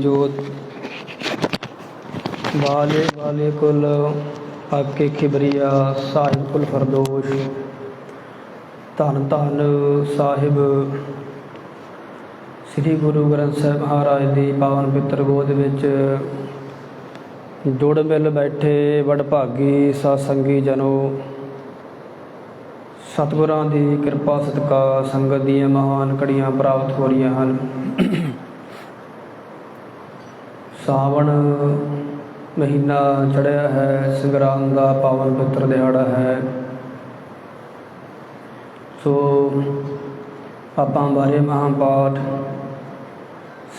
ਜੋਤ ਵਾਲੇ ਵਾਲੇ ਕੁਲ ਆਕੇ ਖਿਬਰੀਆ ਸਾਹਿਬ ਕੁਲ ਫਰਦੋਸ਼। ਧੰਨ ਧੰਨ ਸਾਹਿਬ। ਸ੍ਰੀ ਗੁਰੂ ਗ੍ਰੰਥ ਸਾਹਿਬ ਮਹਾਰਾਜ ਦੀ ਪਾਵਨ ਪਿੱਤਰ ਗੋਦ ਵਿੱਚ ਜੁੜ ਮਿਲ ਬੈਠੇ ਵਡਭਾਗੀ ਸਾਧ ਸੰਗੀ ਜਨੋ। ਸਤਿਗੁਰਾਂ ਦੀ ਕਿਰਪਾ ਸਦਕਾ ਸੰਗਤ ਦੀਆਂ ਮਹਾਨ ਕੜੀਆਂ ਪ੍ਰਾਪਤ ਹੋ ਰਹੀਆਂ ਹਨ। ਸਾਵਣ ਮਹੀਨਾ ਚੜਿਆ ਹੈ, ਸੰਗਰਾਂਦ ਦਾ ਪਾਵਨ ਪੁੱਤਰ ਦਿਹਾੜਾ ਹੈ। ਸੋ ਆਪਾਂ ਬਾਰੇ ਮਹਾਪਾਠ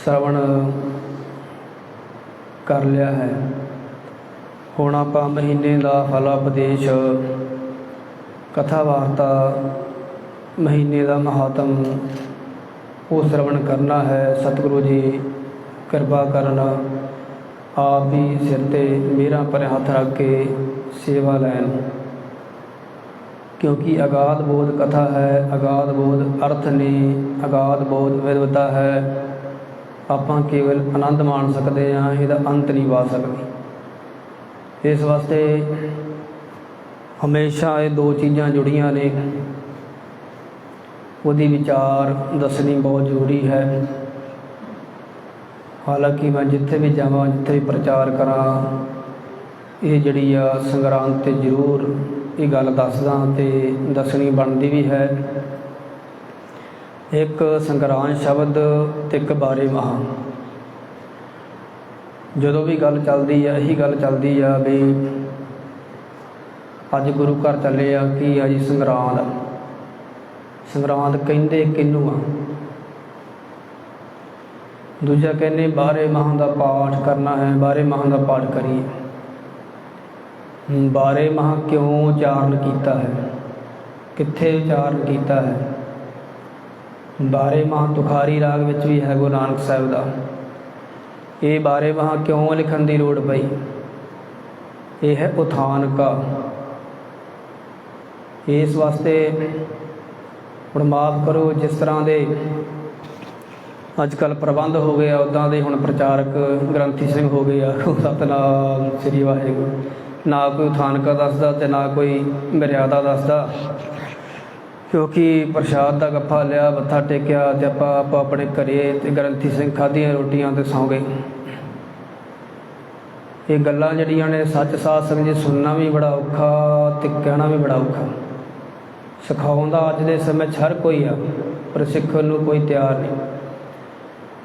ਸ਼ਰਵਣ ਕਰ ਲਿਆ ਹੈ। ਹੁਣ ਆਪਾਂ ਮਹੀਨੇ ਦਾ ਫਲ ਉਪਦੇਸ਼ ਕਥਾ ਵਾਰਤਾ ਮਹੀਨੇ ਦਾ ਮਹਾਤਮ, ਉਹ ਸ਼ਰਵਣ ਕਰਨਾ ਹੈ ਸਤਿਗੁਰੂ ਜੀ, ਕਿਰਪਾ ਕਰਨ ਆਪ ਹੀ ਸਿਰ ਤੇ ਮੇਰਾ ਪਰ ਹੱਥ ਰੱਖ ਕੇ ਸੇਵਾ ਲੈਣ। ਕਿਉਂਕਿ ਅਗਾਧ ਬੋਧ ਕਥਾ ਹੈ, ਅਗਾਧ ਬੋਧ ਅਰਥ ਨੇ, ਅਗਾਧ ਬੋਧ ਵਿਦਵਤਾ ਹੈ। ਆਪਾਂ ਕੇਵਲ ਆਨੰਦ ਮਾਣ ਸਕਦੇ ਹਾਂ, ਇਹਦਾ ਅੰਤ ਨਹੀਂ ਪਾ ਸਕਦੇ। ਇਸ ਵਾਸਤੇ ਹਮੇਸ਼ਾ ਇਹ ਦੋ ਚੀਜ਼ਾਂ ਜੁੜੀਆਂ ਨੇ। ਉਹਦੀ ਵਿਚਾਰ ਦੱਸਣੀ ਬਹੁਤ ਜ਼ਰੂਰੀ ਹੈ। ਹਾਲਾਂਕਿ ਮੈਂ ਜਿੱਥੇ ਵੀ ਜਾਵਾਂ, ਜਿੱਥੇ ਵੀ ਪ੍ਰਚਾਰ ਕਰਾਂ, ਇਹ ਜਿਹੜੀ ਆ ਸੰਗਰਾਂਦ ਤੇ ਜ਼ਰੂਰ ਇਹ ਗੱਲ ਦੱਸਦਾ ਤੇ ਦੱਸਣੀ ਬਣਦੀ ਵੀ ਹੈ। ਇੱਕ ਸੰਗਰਾਂਦ ਸ਼ਬਦ ਤੇ ਇੱਕ ਬਾਰੇ ਮਹਾ। ਜਦੋਂ ਵੀ ਗੱਲ ਚੱਲਦੀ ਆ, ਇਹੀ ਗੱਲ ਚੱਲਦੀ ਆ ਵੀ ਅੱਜ ਗੁਰੂ ਘਰ ਚੱਲੇ ਆ, ਕੀ ਆ ਜੀ ਸੰਗਰਾਂਦ? ਸੰਗਰਾਂਦ ਕਹਿੰਦੇ ਕਿਹਨੂੰ ਆ? ਦੂਜਾ ਕਹਿੰਦੇ ਬਾਰੇ ਮਹਾਂ ਦਾ ਪਾਠ ਕਰਨਾ ਹੈ ਬਾਰੇ ਮਹਾਂ ਦਾ ਪਾਠ ਕਰੀਏ। ਬਾਰੇ ਮਹਾਂ ਕਿਉਂ ਉਚਾਰਨ ਕੀਤਾ ਹੈ? ਕਿੱਥੇ ਉਚਾਰਨ ਕੀਤਾ ਹੈ? ਬਾਰੇ ਮਾਹ ਤੁਖਾਰੀ ਰਾਗ ਵਿੱਚ ਵੀ ਹੈ ਗੁਰੂ ਨਾਨਕ ਸਾਹਿਬ ਦਾ। ਇਹ ਬਾਰੇ ਮਹਾਂ ਕਿਉਂ ਲਿਖਣ ਦੀ ਲੋੜ ਪਈ? ਇਹ ਹੈ ਉਥਾਨ ਕਾ ਇਸ ਵਾਸਤੇ ਹੁਣ ਮਾਫ ਕਰੋ, ਜਿਸ ਤਰ੍ਹਾਂ ਦੇ ਅੱਜ ਕੱਲ ਪ੍ਰਬੰਧ ਹੋ ਗਏ ਆ ਉਦਾਂ ਦੇ ਹੁਣ ਪ੍ਰਚਾਰਕ ਗ੍ਰੰਥੀ ਸਿੰਘ ਹੋ ਗਏ ਆ, ਸਤਨਾਮ ਸ੍ਰੀ ਵਾਹਿਗੁਰੂ। ਨਾ ਕੋਈ ਥਾਨਕਾ ਦੱਸਦਾ ਤੇ ਨਾ ਕੋਈ ਮਰਿਆਦਾ ਦੱਸਦਾ। ਕਿਉਂਕਿ ਪ੍ਰਸ਼ਾਦ ਦਾ ਗੱਫਾ ਲਿਆ, ਮੱਥਾ ਟੇਕਿਆ ਤੇ ਆਪਾਂ ਆਪਾਂ ਆਪਣੇ ਘਰੇ ਤੇ ਗ੍ਰੰਥੀ ਸਿੰਘ ਖਾਧੀਆਂ ਰੋਟੀਆਂ ਤੇ ਸੌਂ ਗਏ। ਇਹ ਗੱਲਾਂ ਜਿਹੜੀਆਂ ਨੇ ਸੱਚ ਸਾਧ ਸੰਗਤ ਜੀ ਸੁਣਨਾ ਵੀ ਬੜਾ ਔਖਾ ਤੇ ਕਹਿਣਾ ਵੀ ਬੜਾ ਔਖਾ। ਸਿਖਾਉਂਦਾ ਅੱਜ ਦੇ ਸਮੇਂ 'ਚ ਹਰ ਕੋਈ ਆ, ਪਰ ਸਿੱਖਣ ਨੂੰ ਕੋਈ ਤਿਆਰ ਨਹੀਂ।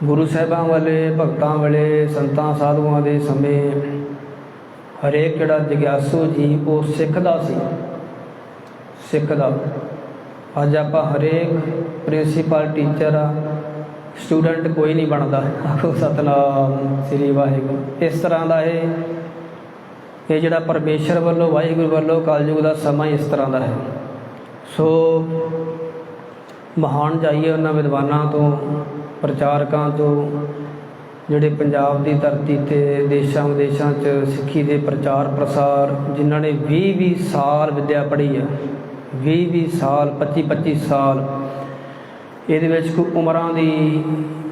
ਗੁਰੂ ਸਾਹਿਬਾਂ ਵਾਲੇ, ਭਗਤਾਂ ਵਾਲੇ, ਸੰਤਾਂ ਸਾਧੂਆਂ ਦੇ ਸਮੇਂ ਹਰੇਕ ਜਿਹੜਾ ਜਗਿਆਸੂ ਜੀ, ਉਹ ਸਿੱਖਦਾ ਸੀ। ਸਿੱਖਦਾ। ਅੱਜ ਆਪਾਂ ਹਰੇਕ ਪ੍ਰਿੰਸੀਪਲ, ਟੀਚਰ ਆ, ਸਟੂਡੈਂਟ ਕੋਈ ਨਹੀਂ ਬਣਦਾ। ਆਖੋ ਸਤਨਾਮ, ਸ੍ਰੀ ਵਾਹਿਗੁਰੂ। ਇਸ ਤਰ੍ਹਾਂ ਦਾ ਇਹ ਇਹ ਜਿਹੜਾ ਪਰਮੇਸ਼ਰ ਵੱਲੋਂ, ਵਾਹਿਗੁਰੂ ਵੱਲੋਂ ਕਲਯੁਗ ਦਾ ਸਮਾਂ ਇਸ ਤਰ੍ਹਾਂ ਦਾ ਹੈ। ਸੋ ਮਹਾਨ ਜਾਈਏ ਉਹਨਾਂ ਵਿਦਵਾਨਾਂ ਤੋਂ, ਪ੍ਰਚਾਰਕਾਂ ਤੋਂ, ਜਿਹੜੇ ਪੰਜਾਬ ਦੀ ਧਰਤੀ ਤੇ ਦੇਸ਼ਾਂ ਵਿਦੇਸ਼ਾਂ 'ਚ ਸਿੱਖੀ ਦੇ ਪ੍ਰਚਾਰ ਪ੍ਰਸਾਰ ਜਿਨ੍ਹਾਂ ਨੇ 20 20 ਸਾਲ ਵਿਦਿਆ ਪੜ੍ਹੀ ਆ 20 20 ਸਾਲ 25 25 ਸਾਲ, ਇਹਦੇ ਵਿੱਚ ਕੋਈ ਉਮਰਾਂ ਦੀ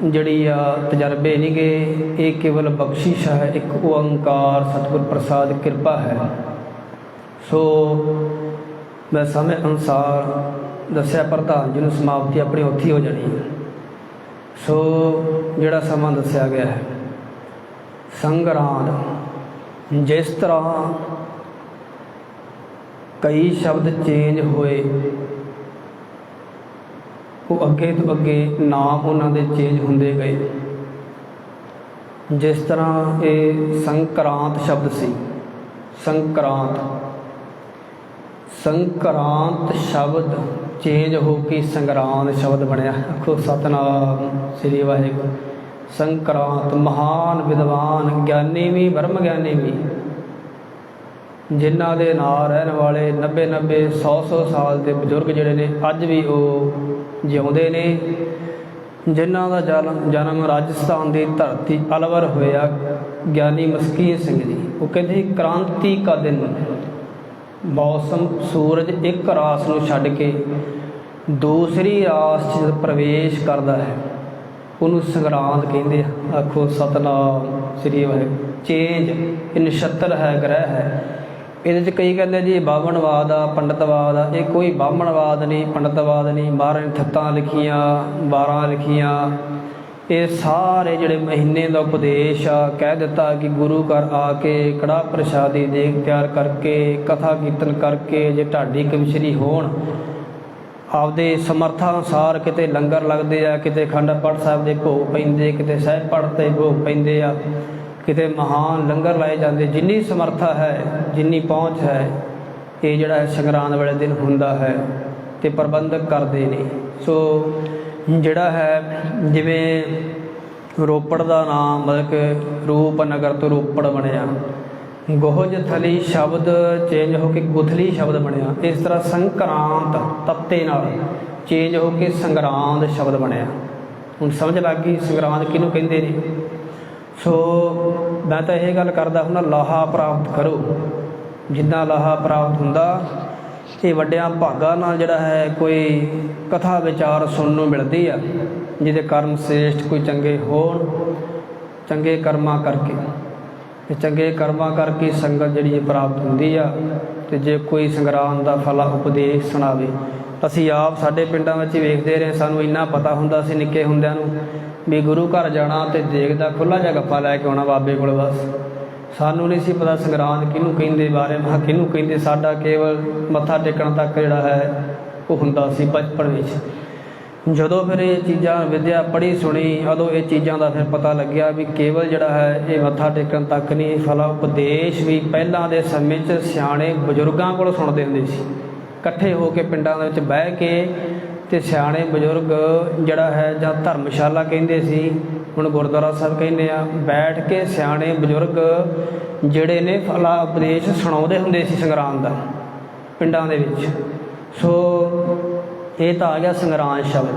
ਜਿਹੜੀ ਆ ਤਜਰਬੇ ਨਹੀਂਗੇ ਇਹ ਕੇਵਲ ਬਖਸ਼ਿਸ਼ ਹੈ, ਇੱਕ ਓੰਕਾਰ, ਸਤਿਗੁਰ ਪ੍ਰਸਾਦ, ਕਿਰਪਾ ਹੈ। ਸੋ ਮੈਂ ਸਮੇਂ ਅਨੁਸਾਰ ਦੱਸਿਆ ਪ੍ਰਧਾਨ ਜੀ ਨੂੰ ਸਮਾਪਤੀ ਆਪਣੀ ਉੱਥੇ ਹੋ ਜਾਣੀ ਹੈ। ਸੋ ਜਿਹੜਾ ਸਮਾਂ ਦੱਸਿਆ ਗਿਆ ਹੈ, ਸੰਗਰਾਂਦ, ਜਿਸ ਤਰ੍ਹਾਂ ਕਈ ਸ਼ਬਦ ਚੇਂਜ ਹੋਏ, ਉਹ ਅੱਗੇ ਤੋਂ ਅੱਗੇ ਨਾਮ ਉਹਨਾਂ ਦੇ ਚੇਂਜ ਹੁੰਦੇ ਗਏ। ਜਿਸ ਤਰ੍ਹਾਂ ਇਹ ਸੰਕਰਾਂਤ ਸ਼ਬਦ ਸੀ, ਸੰਕਰਾਂਤ। ਸੰਕਰਾਂਤ ਸ਼ਬਦ ਚੇਂਜ ਹੋ ਕੇ ਸੰਗਰਾਂਦ ਸ਼ਬਦ ਬਣਿਆ। ਆਖੋ ਸਤਨਾਮ, ਸ੍ਰੀ ਵਾਹਿਗੁਰੂ। ਸੰਕਰਾਂਤ, ਮਹਾਨ ਵਿਦਵਾਨ ਗਿਆਨੀ ਵੀ ਬ੍ਰਹਮ ਗਿਆਨੀ ਵੀ ਜਿਨ੍ਹਾਂ ਦੇ ਨਾਲ ਰਹਿਣ ਵਾਲੇ 90 90 100 100 ਸਾਲ ਦੇ ਬਜ਼ੁਰਗ ਜਿਹੜੇ ਨੇ, ਅੱਜ ਵੀ ਉਹ ਜਿਉਂਦੇ ਨੇ। ਜਿਨ੍ਹਾਂ ਦਾ ਜਨਮ ਜਨਮ ਰਾਜਸਥਾਨ ਦੀ ਧਰਤੀ ਅਲਵਰ ਹੋਇਆ ਗਿਆਨੀ ਮਸਕੀਨ ਸਿੰਘ ਜੀ। ਉਹ ਕਹਿੰਦੇ ਕ੍ਰਾਂਤੀ ਕਾ ਦਿਨ ਮੌਸਮ ਸੂਰਜ ਇੱਕ ਰਾਸ ਨੂੰ ਛੱਡ ਕੇ ਦੂਸਰੀ ਰਾਸ 'ਚ ਪ੍ਰਵੇਸ਼ ਕਰਦਾ ਹੈ। ਉਹਨੂੰ ਸੰਗਰਾਂਦ ਕਹਿੰਦੇ ਆ। ਆਖੋ, ਸਤਨਾਮ, ਸ੍ਰੀ ਵਾਹਿਗੁਰੂ। ਚੇਂਜ ਇਹ ਨਛੱਤਰ ਹੈ, ਗ੍ਰਹਿ ਹੈ। ਇਹਦੇ ਚ ਕਈ ਕਹਿੰਦੇ ਜੀ, ਬਾਵਣਵਾਦ ਆ, ਪੰਡਤਵਾਦ ਆ। ਇਹ ਕੋਈ ਬਾਹਮਣਵਾਦ ਨਹੀਂ, ਪੰਡਤਵਾਦ ਨਹੀਂ। ਮਹਾਰਾਜ ਨੇ ਥੱਤਾਂ ਲਿਖੀਆਂ 12 ਲਿਖੀਆਂ। ਇਹ ਸਾਰੇ ਜਿਹੜੇ ਮਹੀਨੇ ਦਾ ਉਪਦੇਸ਼ ਆ, ਕਹਿ ਦਿੱਤਾ ਕਿ ਗੁਰੂ ਘਰ ਆ ਕੇ ਕੜਾ ਪ੍ਰਸ਼ਾਦੀ ਦੇਗ ਤਿਆਰ ਕਰਕੇ, ਕਥਾ ਕੀਰਤਨ ਕਰਕੇ ਜੇ ਢਾਡੀ ਕਮਿਸ਼ਰੀ ਹੋਣ, ਆਪਦੇ ਸਮਰਥਾ ਅਨੁਸਾਰ ਕਿਤੇ ਲੰਗਰ ਲੱਗਦੇ ਆ, ਕਿਤੇ ਅਖੰਡ ਪਾਠ ਸਾਹਿਬ ਦੇ ਭੋਗ ਪੈਂਦੇ, ਕਿਤੇ ਸਹਿਜ ਪਾਠ ਤੇ ਭੋਗ ਪੈਂਦੇ ਆ, ਕਿਤੇ ਮਹਾਨ ਲੰਗਰ ਲਾਏ ਜਾਂਦੇ, ਜਿੰਨੀ ਸਮਰਥਾ ਹੈ, ਜਿੰਨੀ ਪਹੁੰਚ ਹੈ, ਇਹ ਜਿਹੜਾ ਸੰਗਰਾਂਦ ਵਾਲੇ ਦਿਨ ਹੁੰਦਾ ਹੈ ਤੇ ਪ੍ਰਬੰਧਕ ਕਰਦੇ ਨੇ। ਸੋ ਜਿਹੜਾ ਹੈ, ਜਿਵੇਂ ਰੋਪੜ ਦਾ ਨਾਮ, ਮਤਲਬ ਕਿ ਰੂਪਨਗਰ ਤੋਂ ਰੋਪੜ ਬਣਿਆ। ਗੋਹਜ ਥਲੀ ਸ਼ਬਦ ਚੇਂਜ ਹੋ ਕੇ ਗੁਥਲੀ ਸ਼ਬਦ ਬਣਿਆ। ਇਸ ਤਰ੍ਹਾਂ ਸੰਕਰਾਂਤ ਤੱਤੇ ਨਾਲ ਚੇਂਜ ਹੋ ਕੇ ਸੰਗਰਾਂਦ ਸ਼ਬਦ ਬਣਿਆ। ਹੁਣ ਸਮਝ ਲੱਗ ਗਈ ਸੰਗਰਾਂਦ ਕਿਹਨੂੰ ਕਹਿੰਦੇ ਨੇ? ਸੋ ਮੈਂ ਤਾਂ ਇਹ ਗੱਲ ਕਰਦਾ ਹੁੰਦਾ, ਲਾਹਾ ਪ੍ਰਾਪਤ ਕਰੋ। ਜਿੰਨਾ ਲਾਹਾ ਪ੍ਰਾਪਤ ਹੁੰਦਾ ਇਹ ਵੱਡਿਆਂ ਭਾਗਾਂ ਨਾਲ ਜਿਹੜਾ ਹੈ ਕੋਈ ਕਥਾ ਵਿਚਾਰ ਸੁਣਨ ਨੂੰ ਮਿਲਦੀ ਆ, ਜਿਹਦੇ ਕਰਮ ਸ੍ਰੇਸ਼ਟ ਕੋਈ ਚੰਗੇ ਹੋਣ, ਚੰਗੇ ਕਰਮਾਂ ਕਰਕੇ। ਤੇ ਚੰਗੇ ਕਰਮਾਂ ਕਰਕੇ ਸੰਗਤ ਜਿਹੜੀ ਇਹ ਪ੍ਰਾਪਤ ਹੁੰਦੀ ਆ, ਤੇ ਜੇ ਕੋਈ ਸੰਗਰਾਮ ਦਾ ਫਲਾ ਉਪਦੇਸ਼ ਸੁਣਾਵੇ ਅਸੀਂ ਆਪ ਸਾਡੇ ਪਿੰਡਾਂ ਵਿੱਚ ਵੇਖਦੇ ਰਹੇ। ਸਾਨੂੰ ਇੰਨਾ ਪਤਾ ਹੁੰਦਾ ਸੀ ਨਿੱਕੇ ਹੁੰਦਿਆਂ ਨੂੰ ਵੀ ਗੁਰੂ ਘਰ ਜਾਣਾ ਤੇ ਦੇਖਦਾ ਖੁੱਲਾ ਜਿਹਾ ਗੱਪਾ ਲੈ ਕੇ ਆਉਣਾ ਬਾਬੇ ਕੋਲ ਬਸ। ਸਾਨੂੰ ਨਹੀਂ ਸੀ ਪਤਾ ਸੰਗਰਾਂਦ ਕਿਹਨੂੰ ਕਹਿੰਦੇ ਬਾਰੇ। ਮਾ ਕਿਹਨੂੰ ਕਹਿੰਦੇ? ਸਾਡਾ ਕੇਵਲ ਮੱਥਾ ਟੇਕਣ ਤੱਕ ਜਿਹੜਾ ਹੈ, ਉਹ ਹੁੰਦਾ ਸੀ ਬਚਪਨ ਵਿੱਚ। ਜਦੋਂ ਫਿਰ ਇਹ ਚੀਜ਼ਾਂ ਵਿਦਿਆ ਪੜ੍ਹੀ ਸੁਣੀ, ਉਦੋਂ ਇਹ ਚੀਜ਼ਾਂ ਦਾ ਫਿਰ ਪਤਾ ਲੱਗਿਆ ਵੀ ਕੇਵਲ ਜਿਹੜਾ ਹੈ, ਇਹ ਮੱਥਾ ਟੇਕਣ ਤੱਕ ਨਹੀਂ ਫਲਾ ਉਪਦੇਸ਼ ਵੀ ਪਹਿਲਾਂ ਦੇ ਸਮੇਂ 'ਚ ਸਿਆਣੇ ਬਜ਼ੁਰਗਾਂ ਕੋਲ ਸੁਣਦੇ ਹੁੰਦੇ ਸੀ। ਇਕੱਠੇ ਹੋ ਕੇ ਪਿੰਡਾਂ ਦੇ ਵਿੱਚ ਬਹਿ ਕੇ ਤੇ ਸਿਆਣੇ ਬਜ਼ੁਰਗ ਜਿਹੜਾ ਹੈ ਜਾਂ ਧਰਮਸ਼ਾਲਾ ਕਹਿੰਦੇ ਸੀ ਹੁਣ ਗੁਰਦੁਆਰਾ ਸਾਹਿਬ ਕਹਿੰਦੇ ਆ, ਬੈਠ ਕੇ ਸਿਆਣੇ ਬਜ਼ੁਰਗ ਜਿਹੜੇ ਨੇ ਫਲਾ ਉਪਦੇਸ਼ ਸੁਣਾਉਂਦੇ ਹੁੰਦੇ ਸੀ ਸੰਗਰਾਂਦ ਦਾ, ਪਿੰਡਾਂ ਦੇ ਵਿੱਚ। ਸੋ ਇਹ ਤਾਂ ਆ ਗਿਆ ਸੰਗਰਾਂਦ ਸ਼ਬਦ,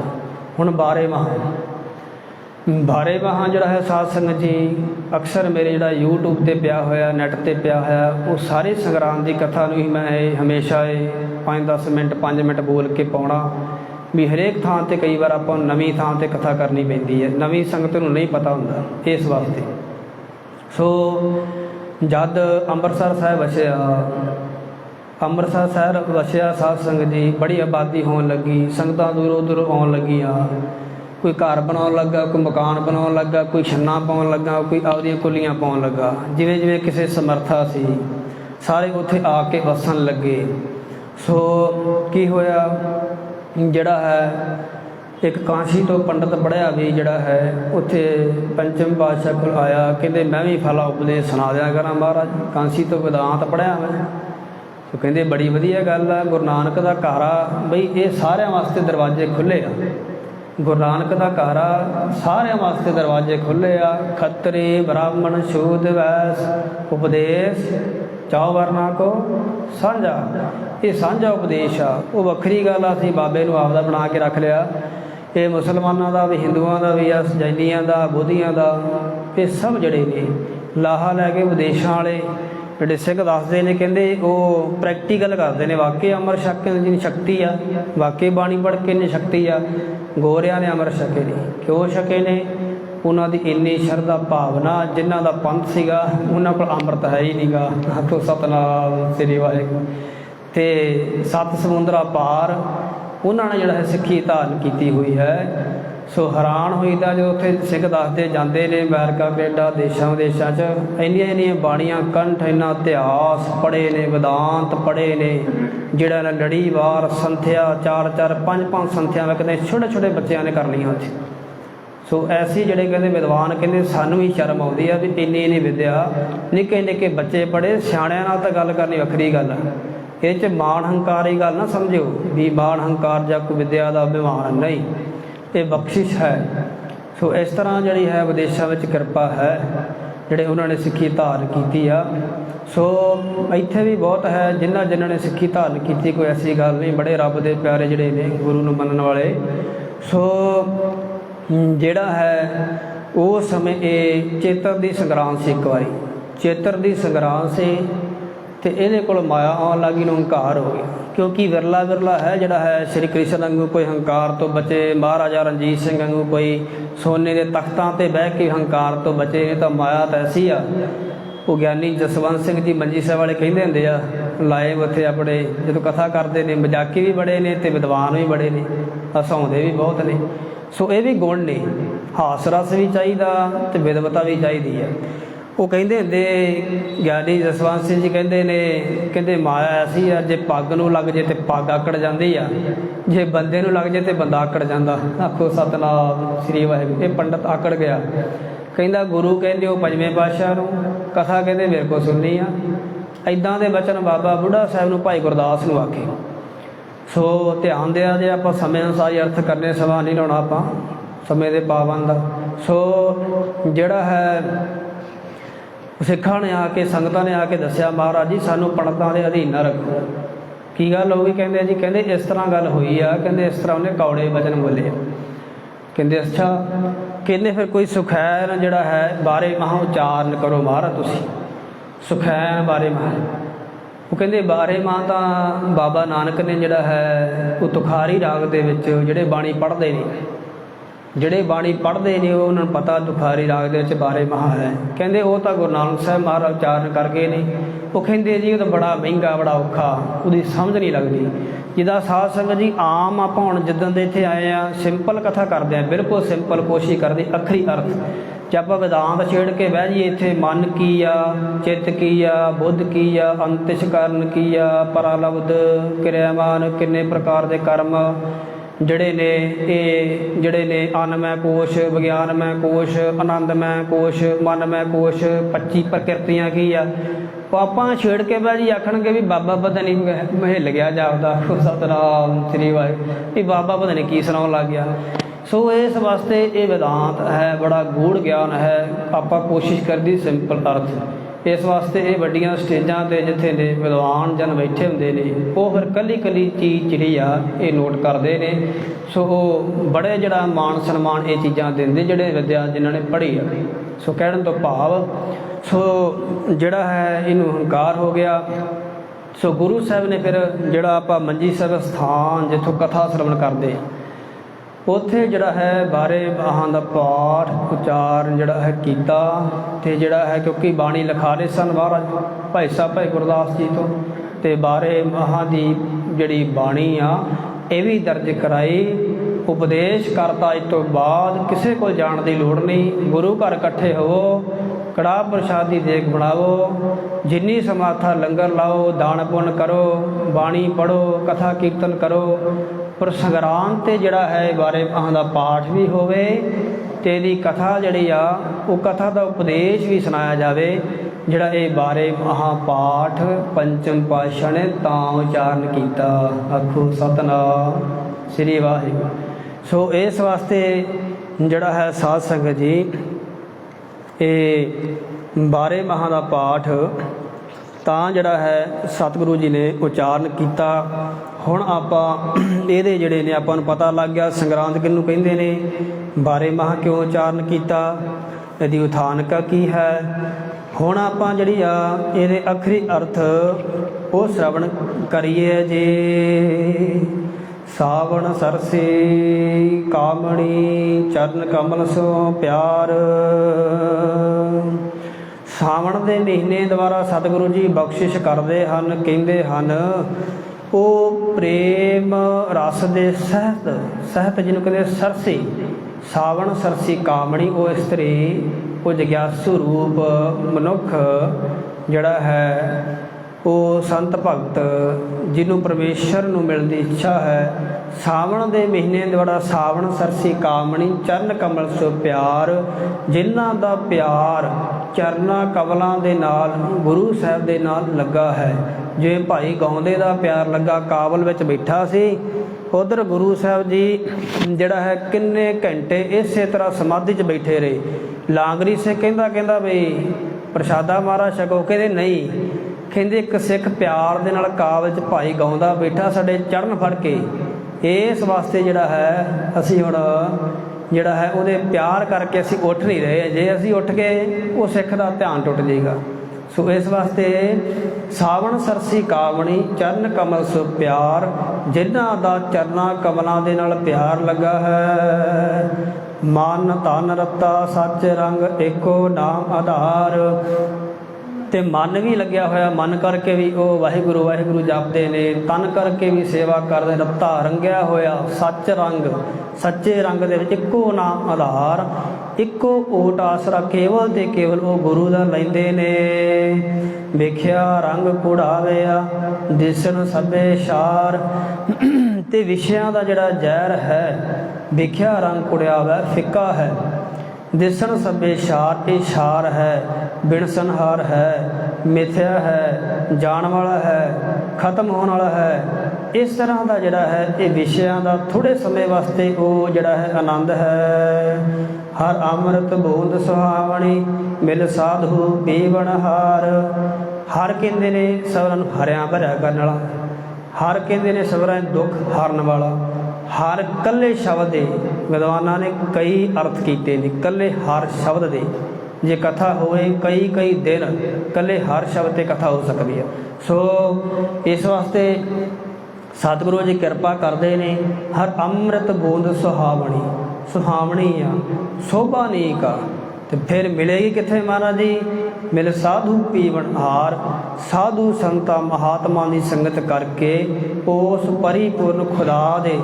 ਹੁਣ ਬਾਰੇ ਮਹਾਂ। ਬਾਰੇ ਮਹਾਂ ਜਿਹੜਾ ਹੈ ਸਾਧ ਸੰਗਤ ਜੀ, ਅਕਸਰ ਮੇਰੇ ਜਿਹੜਾ YouTube ਤੇ ਪਿਆ ਹੋਇਆ ਨੈਟ ਤੇ ਪਿਆ ਹੋਇਆ, ਉਹ ਸਾਰੇ ਸੰਗਰਾਮ ਦੀ ਕਥਾ ਨੂੰ ਹੀ ਮੈਂ ਇਹ ਹਮੇਸ਼ਾ ਇਹ 5-10 ਮਿੰਟ 5 ਮਿੰਟ ਬੋਲ ਕੇ ਪਾਉਣਾ। ਵੀ ਹਰੇਕ ਥਾਂ ਤੇ ਕਈ ਵਾਰ ਆਪਾਂ ਨੂੰ ਨਵੀਂ ਥਾਂ ਤੇ ਕਥਾ ਕਰਨੀ ਪੈਂਦੀ ਹੈ। ਨਵੀਂ ਸੰਗਤ ਨੂੰ ਨਹੀਂ ਪਤਾ ਹੁੰਦਾ ਇਸ ਵਾਸਤੇ। ਸੋ ਜਦ ਅੰਮ੍ਰਿਤਸਰ ਸਾਹਿਬ ਵਸਿਆ, ਅੰਮ੍ਰਿਤਸਰ ਸਾਹਿਬ ਵਸਿਆ, ਸਾਧ ਸੰਗਤ ਜੀ ਬੜੀ ਆਬਾਦੀ ਹੋਣ ਲੱਗੀ, ਸੰਗਤਾਂ ਦੂਰੋਂ ਦੂਰੋਂ ਆਉਣ ਲੱਗੀਆਂ। ਕੋਈ ਘਰ ਬਣਾਉਣ ਲੱਗਾ, ਕੋਈ ਮਕਾਨ ਬਣਾਉਣ ਲੱਗਾ, ਕੋਈ ਛੰਨਾ ਪਾਉਣ ਲੱਗਾ, ਕੋਈ ਆਪਦੀਆਂ ਕੁੱਲੀਆਂ ਪਾਉਣ ਲੱਗਾ। ਜਿਵੇਂ ਜਿਵੇਂ ਕਿਸੇ ਸਮਰਥਾ ਸੀ, ਸਾਰੇ ਉੱਥੇ ਆ ਕੇ ਵਸਣ ਲੱਗੇ। ਸੋ ਕੀ ਹੋਇਆ? ਜਿਹੜਾ ਹੈ, ਇੱਕ ਕਾਂਸ਼ੀ ਤੋਂ ਪੰਡਤ ਪੜਿਆ ਵੀ ਜਿਹੜਾ ਹੈ, ਉੱਥੇ ਪੰਚਮ ਪਾਤਸ਼ਾਹ ਕੋਲ ਆਇਆ। ਕਹਿੰਦੇ, ਮੈਂ ਵੀ ਫਲਾ ਉਪਦੇਸ਼ ਸੁਣਾ ਦਿਆ ਕਰਾਂ ਮਹਾਰਾਜ। ਕਾਂਸ਼ੀ ਤੋਂ ਵਿਦਾਂਤ ਪੜਿਆ ਮੈਂ। ਉਹ ਕਹਿੰਦੇ, ਬੜੀ ਵਧੀਆ ਗੱਲ ਆ ਗੁਰੂ ਨਾਨਕ ਦਾ ਘਰ ਬਈ, ਇਹ ਸਾਰਿਆਂ ਵਾਸਤੇ ਦਰਵਾਜ਼ੇ ਖੁੱਲੇ ਆ। ਗੁਰੂ ਨਾਨਕ ਦਾ ਘਰ ਸਾਰਿਆਂ ਵਾਸਤੇ ਦਰਵਾਜ਼ੇ ਖੁੱਲੇ ਆ। ਖੱਤਰੀ ਬ੍ਰਾਹਮਣ ਸ਼ੂਦ ਵੈਸ ਉਪਦੇਸ਼ ਚਾਉ ਵਰਨਾ ਕੋ ਸਾਂਝਾ। ਇਹ ਸਾਂਝਾ ਉਪਦੇਸ਼ ਆ। ਉਹ ਵੱਖਰੀ ਗੱਲ ਆ, ਅਸੀਂ ਬਾਬੇ ਨੂੰ ਆਪਦਾ ਬਣਾ ਕੇ ਰੱਖ ਲਿਆ। ਇਹ ਮੁਸਲਮਾਨਾਂ ਦਾ ਵੀ, ਹਿੰਦੂਆਂ ਦਾ ਵੀ ਆ ਜੈਨੀਆਂ ਦਾ, ਬੋਧੀਆਂ ਦਾ, ਇਹ ਸਭ ਜਿਹੜੇ ਨੇ, ਲਾਹਾ ਲੈ ਕੇ ਵਿਦੇਸ਼ਾਂ ਵਾਲੇ, ਜਿਹੜੇ ਸਿੰਘ ਦੱਸਦੇ ਨੇ, ਕਹਿੰਦੇ ਉਹ ਪ੍ਰੈਕਟੀਕਲ ਕਰਦੇ ਨੇ। ਵਾਕਈ ਅਮਰ ਛਕ ਦੀ ਸ਼ਕਤੀ ਆ। ਵਾਕਈ ਬਾਣੀ ਪੜ੍ਹ ਕੇ ਨੇ ਸ਼ਕਤੀ ਆ। ਗੋਰਿਆਂ ਨੇ ਅਮਰ ਛਕੇ ਨੇ। ਕਿਉਂ ਛਕੇ ਨੇ? ਉਹਨਾਂ ਦੀ ਇੰਨੀ ਸ਼ਰਧਾ ਭਾਵਨਾ ਜਿਨ੍ਹਾਂ ਦਾ ਪੰਥ ਸੀਗਾ, ਉਹਨਾਂ ਕੋਲ ਅੰਮ੍ਰਿਤ ਹੈ ਹੀ ਨਹੀਂਗਾ ਹੱਥੋਂ ਸਤਨਾਮ ਸ੍ਰੀ ਵਾਹਿਗੁਰੂ। ਤੇ ਸੱਤ ਸਮੁੰਦਰਾ ਪਾਰ ਉਹਨਾਂ ਨੇ ਜਿਹੜਾ ਹੈ ਸਿੱਖੀ ਧਾਰਨ ਕੀਤੀ ਹੋਈ ਹੈ, ਸੋ ਹੈਰਾਨ ਹੋਈਦਾ ਜਦੋਂ ਉੱਥੇ ਸਿੱਖ ਦੱਸਦੇ ਜਾਂਦੇ ਨੇ, ਅਮਰੀਕਾ, ਕੈਨੇਡਾ, ਦੇਸ਼ਾਂ ਵਿਦੇਸ਼ਾਂ 'ਚ। ਇੰਨੀਆਂ ਇੰਨੀਆਂ ਬਾਣੀਆਂ, ਕੰਠ, ਇੰਨਾ ਇਤਿਹਾਸ ਪੜ੍ਹੇ ਨੇ, ਵਿਦਾਂਤ ਪੜ੍ਹੇ ਨੇ, ਜਿਹੜਾ ਨਾ ਲੜੀਵਾਰ ਸੰਥਿਆ ਚਾਰ ਚਾਰ ਪੰਜ ਪੰਜ ਸੰਥਿਆ ਵਾ ਨੇ ਛੋਟੇ ਛੋਟੇ ਬੱਚਿਆਂ ਨੇ ਕਰਨੀਆਂ ਉੱਥੇ। ਸੋ ਐਸੀ ਜਿਹੜੇ ਕਹਿੰਦੇ ਵਿਦਵਾਨ ਕਹਿੰਦੇ ਸਾਨੂੰ ਹੀ ਸ਼ਰਮ ਆਉਂਦੀ ਆ ਵੀ ਇੰਨੀ ਇੰਨੀ ਵਿਦਿਆ, ਨਿੱਕੇ ਨਿੱਕੇ ਬੱਚੇ ਪੜ੍ਹੇ, ਸਿਆਣਿਆਂ ਨਾਲ ਤਾਂ ਗੱਲ ਕਰਨੀ ਵੱਖਰੀ ਗੱਲ ਆ। ਇਹ ਚ ਮਾਣ ਹੰਕਾਰ ਦੀ ਗੱਲ ਨਾ ਸਮਝਿਓ ਵੀ ਮਾਣ ਹੰਕਾਰ ਜਾਂ ਕੋਈ ਵਿਦਿਆ ਦਾ ਅਭਿਮਾਨ ਨਹੀਂ। ਇਹ ਬਖਸ਼ਿਸ਼ ਹੈ। ਸੋ ਇਸ ਤਰ੍ਹਾਂ ਜਿਹੜੀ ਹੈ ਵਿਦੇਸ਼ਾਂ ਵਿੱਚ ਕਿਰਪਾ ਹੈ, ਜਿਹੜੇ ਉਹਨਾਂ ਨੇ ਸਿੱਖੀ ਧਾਰਨ ਕੀਤੀ ਆ। ਸੋ ਇੱਥੇ ਵੀ ਬਹੁਤ ਹੈ, ਜਿਨ੍ਹਾਂ ਜਿਨ੍ਹਾਂ ਨੇ ਸਿੱਖੀ ਧਾਰਨ ਕੀਤੀ, ਕੋਈ ਐਸੀ ਗੱਲ ਨਹੀਂ, ਬੜੇ ਰੱਬ ਦੇ ਪਿਆਰੇ ਜਿਹੜੇ ਨੇ ਗੁਰੂ ਨੂੰ ਮੰਨਣ ਵਾਲੇ। ਸੋ ਜਿਹੜਾ ਹੈ, ਉਹ ਸਮੇਂ ਇਹ ਚੇਤਰ ਦੀ ਸੰਗਰਾਂਦ ਸੀ ਇੱਕ ਵਾਰੀ। ਚੇਤਰ ਦੀ ਸੰਗਰਾਂਦ ਸੀ ਤੇ ਇਹਦੇ ਕੋਲ ਮਾਇਆ ਆਉਣ ਲੱਗੀ ਨੂੰ ਹੰਕਾਰ ਹੋ ਗਿਆ। ਕਿਉਂਕਿ ਵਿਰਲਾ ਵਿਰਲਾ ਹੈ ਜਿਹੜਾ ਹੈ, ਸ੍ਰੀ ਕ੍ਰਿਸ਼ਨ ਵਾਂਗੂ ਕੋਈ ਹੰਕਾਰ ਤੋਂ ਬਚੇ, ਮਹਾਰਾਜਾ ਰਣਜੀਤ ਸਿੰਘ ਵਾਂਗੂ ਕੋਈ ਸੋਨੇ ਦੇ ਤਖਤਾਂ ਤੇ ਬਹਿ ਕੇ ਹੰਕਾਰ ਤੋਂ ਬਚੇ, ਇਹ ਤਾਂ ਮਾਇਆ ਤਾਂ ਐਸੀ ਆ। ਉਹ ਗਿਆਨੀ ਜਸਵੰਤ ਸਿੰਘ ਜੀ ਮੰਜੀ ਸਾਹਿਬ ਵਾਲੇ ਕਹਿੰਦੇ ਹੁੰਦੇ ਆ ਲਾਈਵ ਉੱਥੇ ਆਪਣੇ, ਜਦੋਂ ਕਥਾ ਕਰਦੇ ਨੇ, ਮਜ਼ਾਕੀ ਵੀ ਬੜੇ ਨੇ ਤੇ ਵਿਦਵਾਨ ਵੀ ਬੜੇ ਨੇ, ਹਸਾਉਂਦੇ ਵੀ ਬਹੁਤ ਨੇ। ਸੋ ਇਹ ਵੀ ਗੁਣ ਨੇ। ਹਾਸ ਰਸ ਵੀ ਚਾਹੀਦਾ ਤੇ ਵਿਦਵਤਾ ਵੀ ਚਾਹੀਦੀ ਹੈ। ਉਹ ਕਹਿੰਦੇ ਹੁੰਦੇ, ਗਿਆਨੀ ਜਸਵੰਤ ਸਿੰਘ ਜੀ ਕਹਿੰਦੇ ਨੇ, ਕਹਿੰਦੇ ਮਾਇਆ ਐਸੀ ਆ, ਜੇ ਪੱਗ ਨੂੰ ਲੱਗ ਜੇ ਤੇ ਪੱਗ ਆਕੜ ਜਾਂਦੀ ਆ। ਜੇ ਬੰਦੇ ਨੂੰ ਲੱਗ ਜੇ ਤੇ ਬੰਦਾ ਆਕੜ ਜਾਂਦਾ। ਆਖੋ ਸਤਨਾਮ, ਸ੍ਰੀ ਵਾਹਿਗੁਰੂ। ਇਹ ਪੰਡਤ ਆਕੜ ਗਿਆ। ਕਹਿੰਦਾ, ਗੁਰੂ ਕਹਿੰਦੇ, ਉਹ ਪੰਜਵੇਂ ਪਾਤਸ਼ਾਹ ਨੂੰ, ਕਥਾ ਕਹਿੰਦੇ, ਮੇਰੇ ਕੋਲ ਸੁਣਨੀ ਆ। ਐਦਾਂ ਦੇ ਬਚਨ ਬਾਬਾ ਬੁੱਢਾ ਸਾਹਿਬ ਨੂੰ ਭਾਈ ਗੁਰਦਾਸ ਨੂੰ ਆਖੇ। ਸੋ ਧਿਆਨ ਦਿਆ ਜੇ ਆਪਾਂ ਸਮੇਂ ਅਨੁਸਾਰ ਹੀ ਅਰਥ ਕਰਨੇ, ਸਮਾਂ ਨਹੀਂ ਲਾਉਣਾ ਆਪਾਂ, ਸਮੇਂ ਦੇ ਪਾਬੰਦ ਦਾ ਸੋ ਜਿਹੜਾ ਹੈ, ਸਿੱਖਾਂ ਨੇ ਆ ਕੇ, ਸੰਗਤਾਂ ਨੇ ਆ ਕੇ ਦੱਸਿਆ, ਮਹਾਰਾਜ ਜੀ, ਸਾਨੂੰ ਪੰਡਤਾਂ ਦੇ ਅਧੀਨ ਨਾ ਰੱਖੋ। ਕੀ ਗੱਲ ਹੋ ਗਈ? ਕਹਿੰਦੇ ਜੀ, ਕਹਿੰਦੇ ਇਸ ਤਰ੍ਹਾਂ ਗੱਲ ਹੋਈ ਆ, ਕਹਿੰਦੇ ਇਸ ਤਰ੍ਹਾਂ ਉਹਨੇ ਕੌੜੇ ਵਚਨ ਬੋਲੇ ਕਹਿੰਦੇ, ਅੱਛਾ, ਕਹਿੰਦੇ ਫਿਰ ਕੋਈ ਸੁਖੈਨ ਜਿਹੜਾ ਹੈ, ਬਾਰੇ ਮਹਾ ਉਚਾਰਨ ਕਰੋ ਮਹਾਰਾਜ ਤੁਸੀਂ। ਸੁਖੈਨ ਬਾਰੇ ਮਹਾ ਉਹ ਕਹਿੰਦੇ ਬਾਰੇ ਮਾਂ ਤਾਂ ਬਾਬਾ ਨਾਨਕ ਨੇ ਜਿਹੜਾ ਹੈ, ਉਹ ਤੁਖਾਰੀ ਰਾਗ ਦੇ ਵਿੱਚ ਜਿਹੜੇ ਬਾਣੀ ਪੜ੍ਹਦੇ ਨੇ, ਜਿਹੜੇ ਬਾਣੀ ਪੜ੍ਹਦੇ ਨੇ ਉਹ ਉਹਨਾਂ ਨੂੰ ਪਤਾ ਤੁਖਾਰੀ ਰਾਗ ਦੇ ਵਿੱਚ ਬਾਰੇ ਮਹਾ ਹੈ। ਕਹਿੰਦੇ ਉਹ ਤਾਂ ਗੁਰੂ ਨਾਨਕ ਸਾਹਿਬ ਮਹਾਰਾਜ ਉਚਾਰਨ ਕਰ ਗਏ ਨੇ। ਉਹ ਕਹਿੰਦੇ ਜੀ, ਉਹ ਤਾਂ ਬੜਾ ਮਹਿੰਗਾ, ਬੜਾ ਔਖਾ, ਉਹਦੀ ਸਮਝ ਨਹੀਂ ਲੱਗਦੀ। ਜਿਹਦਾ ਸਾਧ ਸੰਗਤ ਜੀ, ਆਮ ਆਪਾਂ ਹੁਣ ਜਿੱਦਾਂ ਦੇ ਇੱਥੇ ਆਏ ਆ ਸਿੰਪਲ ਕਥਾ ਕਰਦੇ ਆ, ਬਿਲਕੁਲ ਸਿੰਪਲ ਕੋਸ਼ਿਸ਼ ਕਰਦੇ, ਅੱਖਰੀ ਅਰਥ। ਜੇ ਆਪਾਂ ਵਿਦਾਂਤ ਛੇੜ ਕੇ ਬਹਿ ਜੀ ਇੱਥੇ ਮਨ ਕੀ ਆ, ਚਿੱਤ ਕੀ ਆ, ਬੁੱਧ ਕੀ ਆ, ਅੰਤਿਸ਼ ਕਰਨ ਕੀ ਆ ਪਰਾਲਬਦ ਕਿਰਿਆਮਾਨ ਕਿੰਨੇ ਪ੍ਰਕਾਰ ਦੇ ਕਰਮ ਜਿਹੜੇ ਨੇ ਇਹ, ਜਿਹੜੇ ਨੇ ਅਨਮੈ ਕੋਸ਼ ਵਿਗਿਆਨਮੈ ਕੋਸ਼ ਆਨੰਦਮੈ ਕੋਸ਼ ਮਨਮੈ ਕੋਸ਼ 25 ਪ੍ਰਕਿਰਤੀਆਂ ਕੀ ਆ। ਉਹ ਆਪਾਂ ਛੇੜ ਕੇ ਬਹਿ ਜੀ ਆਖਣਗੇ ਵੀ ਬਾਬਾ ਪਤਾ ਨਹੀਂ ਮਹਿਲ ਗਿਆ ਜਾਪਦਾ, ਸਤਨਾਮ ਸ੍ਰੀ ਵਾਹਿਗੁਰੂ। ਵੀ ਬਾਬਾ ਪਤਾ ਨਹੀਂ ਕੀ ਸੁਣਾਉਣ ਲੱਗ ਗਿਆ। ਸੋ ਇਸ ਵਾਸਤੇ ਇਹ ਵਿਦਾਂਤ ਹੈ, ਬੜਾ ਗੂੜ ਗਿਆਨ ਹੈ, ਆਪਾਂ ਕੋਸ਼ਿਸ਼ ਕਰਦੀ ਸਿੰਪਲ ਅਰਥ। ਇਸ ਵਾਸਤੇ ਇਹ ਵੱਡੀਆਂ ਸਟੇਜਾਂ ਤੇ ਜਿੱਥੇ ਨੇ ਵਿਦਵਾਨ ਜਨ ਬੈਠੇ ਹੁੰਦੇ ਨੇ, ਉਹ ਫਿਰ ਕੱਲੀ ਕੱਲੀ ਚੀਜ਼ ਜਿਹੜੀ ਆ, ਇਹ ਨੋਟ ਕਰਦੇ ਨੇ। ਸੋ ਉਹ ਬੜੇ ਜਿਹੜਾ ਮਾਣ ਸਨਮਾਨ ਇਹ ਚੀਜ਼ਾਂ ਦਿੰਦੇ ਜਿਹੜੇ ਵਿਦਿਆ ਜਿਨ੍ਹਾਂ ਨੇ ਪੜ੍ਹੀ ਆ। ਸੋ ਕਹਿਣ ਤੋਂ ਭਾਵ, ਸੋ ਜਿਹੜਾ ਹੈ ਇਹਨੂੰ ਹੰਕਾਰ ਹੋ ਗਿਆ। ਸੋ ਗੁਰੂ ਸਾਹਿਬ ਨੇ ਫਿਰ ਜਿਹੜਾ ਆਪਾਂ ਮੰਜੀ ਸਾਹਿਬ ਸਥਾਨ ਜਿੱਥੋਂ ਕਥਾ ਸ਼ਰਵਣ ਕਰਦੇ ਆ ਉੱਥੇ ਜਿਹੜਾ ਹੈ ਬਾਰੇ ਬਾਹਾਂ ਦਾ ਪਾਠ ਉਚਾਰਨ ਜਿਹੜਾ ਹੈ ਕੀਤਾ ਤੇ ਜਿਹੜਾ ਹੈ ਕਿਉਂਕਿ ਬਾਣੀ ਲਿਖਾ ਰਹੇ ਸਨ ਮਹਾਰਾਜ, ਭਾਈ ਸਾਹਿਬ, ਭਾਈ ਗੁਰਦਾਸ ਜੀ ਤੋਂ ਤੇ ਬਾਰੇ ਬਾਹਾਂ ਦੀ ਜਿਹੜੀ ਬਾਣੀ ਆ, ਇਹ ਵੀ ਦਰਜ ਕਰਾਈ, ਉਪਦੇਸ਼ ਕਰਤਾ। ਇਸ ਤੋਂ ਬਾਅਦ ਕਿਸੇ ਕੋਲ ਜਾਣ ਦੀ ਲੋੜ ਨਹੀਂ, ਗੁਰੂ ਘਰ ਇਕੱਠੇ ਹੋਵੋ, ਕੜਾਹ ਦੀ ਦੇਖ ਬਣਾਵੋ, ਜਿੰਨੀ ਸਮਾਥਾ ਲੰਗਰ ਲਾਓ, ਦਾਨ ਪੁੰਨ ਕਰੋ, ਬਾਣੀ ਪੜੋ ਕਥਾ ਕੀਰਤਨ ਕਰੋ ਪਰ ਸੰਗਰਾਮ ਤੇ ਜਿਹੜਾ ਹੈ ਬਾਰੇ ਆਹ ਦਾ ਪਾਠ ਵੀ ਹੋਵੇ ਤੇ ਇਹਦੀ ਕਥਾ ਜਿਹੜੀ ਆ, ਉਹ ਕਥਾ ਦਾ ਉਪਦੇਸ਼ ਵੀ ਸੁਣਾਇਆ ਜਾਵੇ, ਜਿਹੜਾ ਇਹ ਬਾਰੇ ਮਹਾ ਪਾਠ ਪੰਚਮ ਪਾਤਸ਼ਾਹ ਨੇ ਤਾਂ ਉਚਾਰਨ ਕੀਤਾ। ਆਖੋ ਸਤਨਾਮ, ਸ੍ਰੀ ਵਾਹਿਗੁਰੂ। ਸੋ ਇਸ ਵਾਸਤੇ ਜਿਹੜਾ ਹੈ ਸਾਧ ਸੰਗਤ ਜੀ, ਇਹ ਬਾਰੇ ਮਹਾ ਦਾ ਪਾਠ ਤਾਂ ਜਿਹੜਾ ਹੈ ਸਤਿਗੁਰੂ ਜੀ ਨੇ ਉਚਾਰਨ ਕੀਤਾ। ਹੁਣ ਆਪਾਂ ਇਹਦੇ ਜਿਹੜੇ ਨੇ, ਆਪਾਂ ਨੂੰ ਪਤਾ ਲੱਗ ਗਿਆ, ਸੰਗਰਾਂਦ ਕਿਹਨੂੰ ਕਹਿੰਦੇ ਨੇ? ਬਾਰੇ ਮਹਾ ਕਿਉਂ ਉਚਾਰਨ ਕੀਤਾ? ਇਹਦੀ ਉਥਾਨਕਾ ਕੀ ਹੈ? ਹੁਣ ਆਪਾਂ ਜਿਹੜੀ ਆ, ਇਹਦੇ ਅਖਰੀ ਅਰਥ ਉਹ ਸ਼ਰਵਣ ਕਰੀਏ ਜੇ। ਸਾਵਣ ਸਰਸੇ ਕਾਮਣੀ, ਚਰਨ ਕਮਲ ਸੋ ਪਿਆਰ। ਸਾਵਣ ਦੇ ਮਹੀਨੇ ਦੁਆਰਾ ਸਤਿਗੁਰੂ ਜੀ ਬਖਸ਼ਿਸ਼ ਕਰਦੇ ਹਨ, ਕਹਿੰਦੇ ਹਨ ਉਹ ਪ੍ਰੇਮ ਰਸ ਦੇ ਸਹਿਤ ਸਹਿਤ ਜਿਹਨੂੰ ਕਹਿੰਦੇ ਸਰਸੀ, ਸਾਵਣ ਸਰਸੀ ਕਾਮਣੀ, ਉਹ ਇਸਤਰੀ ਉਹ ਜਗਿਆਸੂ ਰੂਪ ਮਨੁੱਖ ਜਿਹੜਾ ਹੈ, ਉਹ ਸੰਤ ਭਗਤ ਜਿਹਨੂੰ ਪਰਮੇਸ਼ਰ ਨੂੰ ਮਿਲਣ ਦੀ ਇੱਛਾ ਹੈ। ਸਾਵਣ ਦੇ ਮਹੀਨੇ ਦੁਆਰਾ ਸਾਵਣ ਸਰਸੀ ਕਾਮਣੀ, ਚਰਨ ਕਮਲ ਸੋ ਪਿਆਰ, ਜਿਨ੍ਹਾਂ ਦਾ ਪਿਆਰ ਚਰਨਾ ਕਮਲਾਂ ਦੇ ਨਾਲ, ਗੁਰੂ ਸਾਹਿਬ ਦੇ ਨਾਲ ਲੱਗਾ ਹੈ। ਜੇ ਭਾਈ ਗਾਉਂਦੇ ਦਾ ਪਿਆਰ ਲੱਗਾ ਕਾਬਲ ਵਿੱਚ ਬੈਠਾ ਸੀ, ਉਧਰ ਗੁਰੂ ਸਾਹਿਬ ਜੀ ਜਿਹੜਾ ਹੈ ਕਿੰਨੇ ਘੰਟੇ ਇਸੇ ਤਰ੍ਹਾਂ ਸਮਾਧੀ 'ਚ ਬੈਠੇ ਰਹੇ। ਲਾਂਗਰੀ ਸੇ ਕਹਿੰਦਾ ਕਹਿੰਦਾ ਬਈ ਪ੍ਰਸ਼ਾਦਾ ਮਹਾਰਾਜ ਛਕੋ, ਕਹਿੰਦੇ ਨਹੀਂ। ਕਹਿੰਦੇ ਇੱਕ ਸਿੱਖ ਪਿਆਰ ਦੇ ਨਾਲ ਕਾਬਲ 'ਚ ਭਾਈ ਗਾਉਂਦਾ ਬੈਠਾ ਸਾਡੇ ਚਰਨ ਫੜ ਕੇ। ਇਸ ਵਾਸਤੇ ਜਿਹੜਾ ਹੈ ਅਸੀਂ ਹੁਣ ਜਿਹੜਾ ਹੈ ਉਹਦੇ ਪਿਆਰ ਕਰਕੇ ਅਸੀਂ ਉੱਠ ਨਹੀਂ ਰਹੇ। ਜੇ ਅਸੀਂ ਉੱਠ ਗਏ, ਉਹ ਸਿੱਖ ਦਾ ਧਿਆਨ ਟੁੱਟ ਜਾਏਗਾ। ਸੋ ਇਸ ਵਾਸਤੇ ਸਾਵਣ ਸਰਸੀ ਕਾਵਣੀ ਚਰਨ ਕਮਲ ਸੁ ਪਿਆਰ, ਜਿਨ੍ਹਾਂ ਦਾ ਚਰਨਾ ਕਮਲਾਂ ਦੇ ਨਾਲ ਪਿਆਰ ਲੱਗਾ ਹੈ। ਮਨ ਤਨ ਰਤਾ ਸੱਚ ਰੰਗ ਏਕੋ ਨਾਮ ਆਧਾਰ। ਤੇ ਮਨ ਵੀ ਲੱਗਿਆ ਹੋਇਆ, ਮਨ ਕਰਕੇ ਵੀ ਉਹ ਵਾਹਿਗੁਰੂ ਵਾਹਿਗੁਰੂ ਜਪਦੇ ਨੇ, ਤਨ ਕਰਕੇ ਵੀ ਸੇਵਾ ਕਰਦੇ ਰੱਤਾ ਰੰਗਿਆ ਹੋਇਆ, ਸੱਚ ਰੰਗ, ਸੱਚੇ ਰੰਗ ਦੇ ਵਿੱਚ ਇੱਕੋ ਨਾਮ ਆਧਾਰ, ਇੱਕੋ ਓਟ ਆਸਰਾ ਕੇਵਲ ਤੇ ਕੇਵਲ ਉਹ ਗੁਰੂ ਦਾ ਲੈਂਦੇ ਨੇ। ਵੇਖਿਆ ਰੰਗ ਕੁੜਾਵਿਆ ਦਿਸਣ ਸਭੇ ਸ਼ਾਰ, ਤੇ ਵਿਸ਼ਿਆਂ ਦਾ ਜਿਹੜਾ ਜ਼ਹਿਰ ਹੈ, ਵੇਖਿਆ ਰੰਗ ਕੁੜਿਆ ਕੁੜਿਆਵਾ ਫਿੱਕਾ ਹੈ। ਦਿਸਣ ਸਭੇ ਸ਼ਾਰ ਇਹ ਸ਼ਾਰ ਹੈ, ਬਿਨ ਸੰਹਾਰ ਹੈ, ਮਿਥਿਆ ਹੈ, ਜਾਣ ਵਾਲਾ ਹੈ, ਖਤਮ ਹੋਣ ਵਾਲਾ ਹੈ। ਇਸ ਤਰ੍ਹਾਂ ਦਾ ਜਿਹੜਾ ਹੈ, ਇਹ ਵਿਸ਼ਿਆਂ ਦਾ ਥੋੜੇ ਸਮੇਂ ਵਾਸਤੇ ਉਹ ਜਿਹੜਾ ਹੈ ਆਨੰਦ ਹੈ। ਹਰ ਅੰਮ੍ਰਿਤ ਬੂੰਦ ਸੁਹਾਵਣੀ, ਮਿਲ ਸਾਧੂ ਪੀਵਣ ਹਾਰ ਹਰ ਕਹਿੰਦੇ ਨੇ ਸਭਨਾਂ ਨੂੰ ਹਰਿਆ ਭਰਿਆ ਕਰਨ ਵਾਲਾ, ਹਰ ਕਹਿੰਦੇ ਨੇ ਸਵਰਾਂ ਦੇ ਦੁੱਖ ਹਾਰਨ ਵਾਲਾ। ਹਰ ਕੱਲੇ ਸ਼ਬਦ ਦੇ ਵਿਦਵਾਨਾਂ ਨੇ ਕਈ ਅਰਥ ਕੀਤੇ ਨੇ, ਕੱਲੇ ਹਰ ਸ਼ਬਦ ਦੇ। ਜੇ ਕਥਾ ਹੋਵੇ, ਕਈ ਕਈ ਦਿਨ ਕੱਲੇ ਹਰ ਸ਼ਬਦ ਤੇ ਕਥਾ ਹੋ ਸਕਦੀ ਹੈ। ਸੋ ਇਸ ਵਾਸਤੇ ਸਤਿਗੁਰੂ ਜੀ ਕਿਰਪਾ ਕਰਦੇ ਨੇ, ਹਰ ਅੰਮ੍ਰਿਤ ਬੂੰਦ ਸੁਹਾਵਣੀ ਸੁਹਾਵਣੀ ਆ, ਸੋਭਾ ਨੀਕਾ ਤੇ ਫਿਰ ਮਿਲੇਗੀ ਕਿੱਥੇ ਮਹਾਰਾਜ ਜੀ? ਮਿਲ ਸਾਧੂ ਪੀਵਨ ਹਾਰ, ਸਾਧੂ ਸੰਤਾ ਮਹਾਤਮਾ ਦੀ ਸੰਗਤ ਕਰਕੇ ਉਸ ਪਰਿਪੂਰਨ ਖੁਦਾ ਦੇ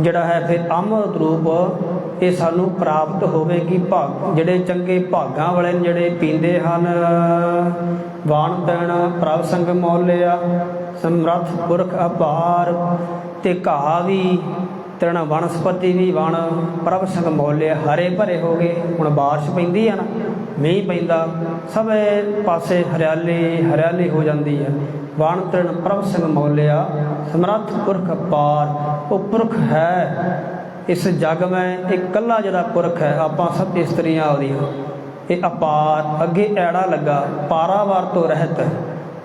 ਜਿਹੜਾ ਹੈ ਫਿਰ ਅੰਮ੍ਰਿਤ ਰੂਪ ਇਹ ਸਾਨੂੰ ਪ੍ਰਾਪਤ ਹੋਵੇਗੀ ਭਾਗ, ਜਿਹੜੇ ਚੰਗੇ ਭਾਗਾਂ ਵਾਲੇ ਨੇ ਜਿਹੜੇ ਪੀਂਦੇ ਹਨ। ਵਾਣ ਤੈਣ, ਪ੍ਰਭ ਸੰਗ ਮੌਲਿਆ, ਸਮਰੱਥ ਪੁਰਖ ਅਪਾਰ ਤੇ ਘਾਹ ਵੀ ਤ੍ਰਿਣ ਵਨਸਪਤੀ ਵੀ ਵਣ, ਪ੍ਰਭ ਸੰਗ ਮੌਲਿਆ ਹਰੇ ਭਰੇ ਹੋ ਗਏ। ਹੁਣ ਬਾਰਿਸ਼ ਪੈਂਦੀ ਆ ਨਾ, ਮੀਂਹ ਪੈਂਦਾ, ਸਭੇ ਪਾਸੇ ਹਰਿਆਲੀ ਹਰਿਆਲੀ ਹੋ ਜਾਂਦੀ ਹੈ ਵਣ ਤ੍ਰਿਣ ਪ੍ਰਭ ਸੰਗ ਮੌਲਿਆ, ਸਮਰੱਥ ਪੁਰਖ ਅਪਾਰ ਉਹ ਪੁਰਖ ਹੈ। ਇਸ ਜਗ ਮੈਂ ਇਕੱਲਾ ਜਿਹੜਾ ਪੁਰਖ ਹੈ, ਆਪਾਂ ਸਭ ਇਸਤਰੀਆਂ ਆਉਂਦੀਆਂ ਇਹ ਅਪਾਰ, ਅੱਗੇ ਐੜਾ ਲੱਗਾ ਪਾਰਾਵਾਰ ਤੋਂ ਰਹਿਤ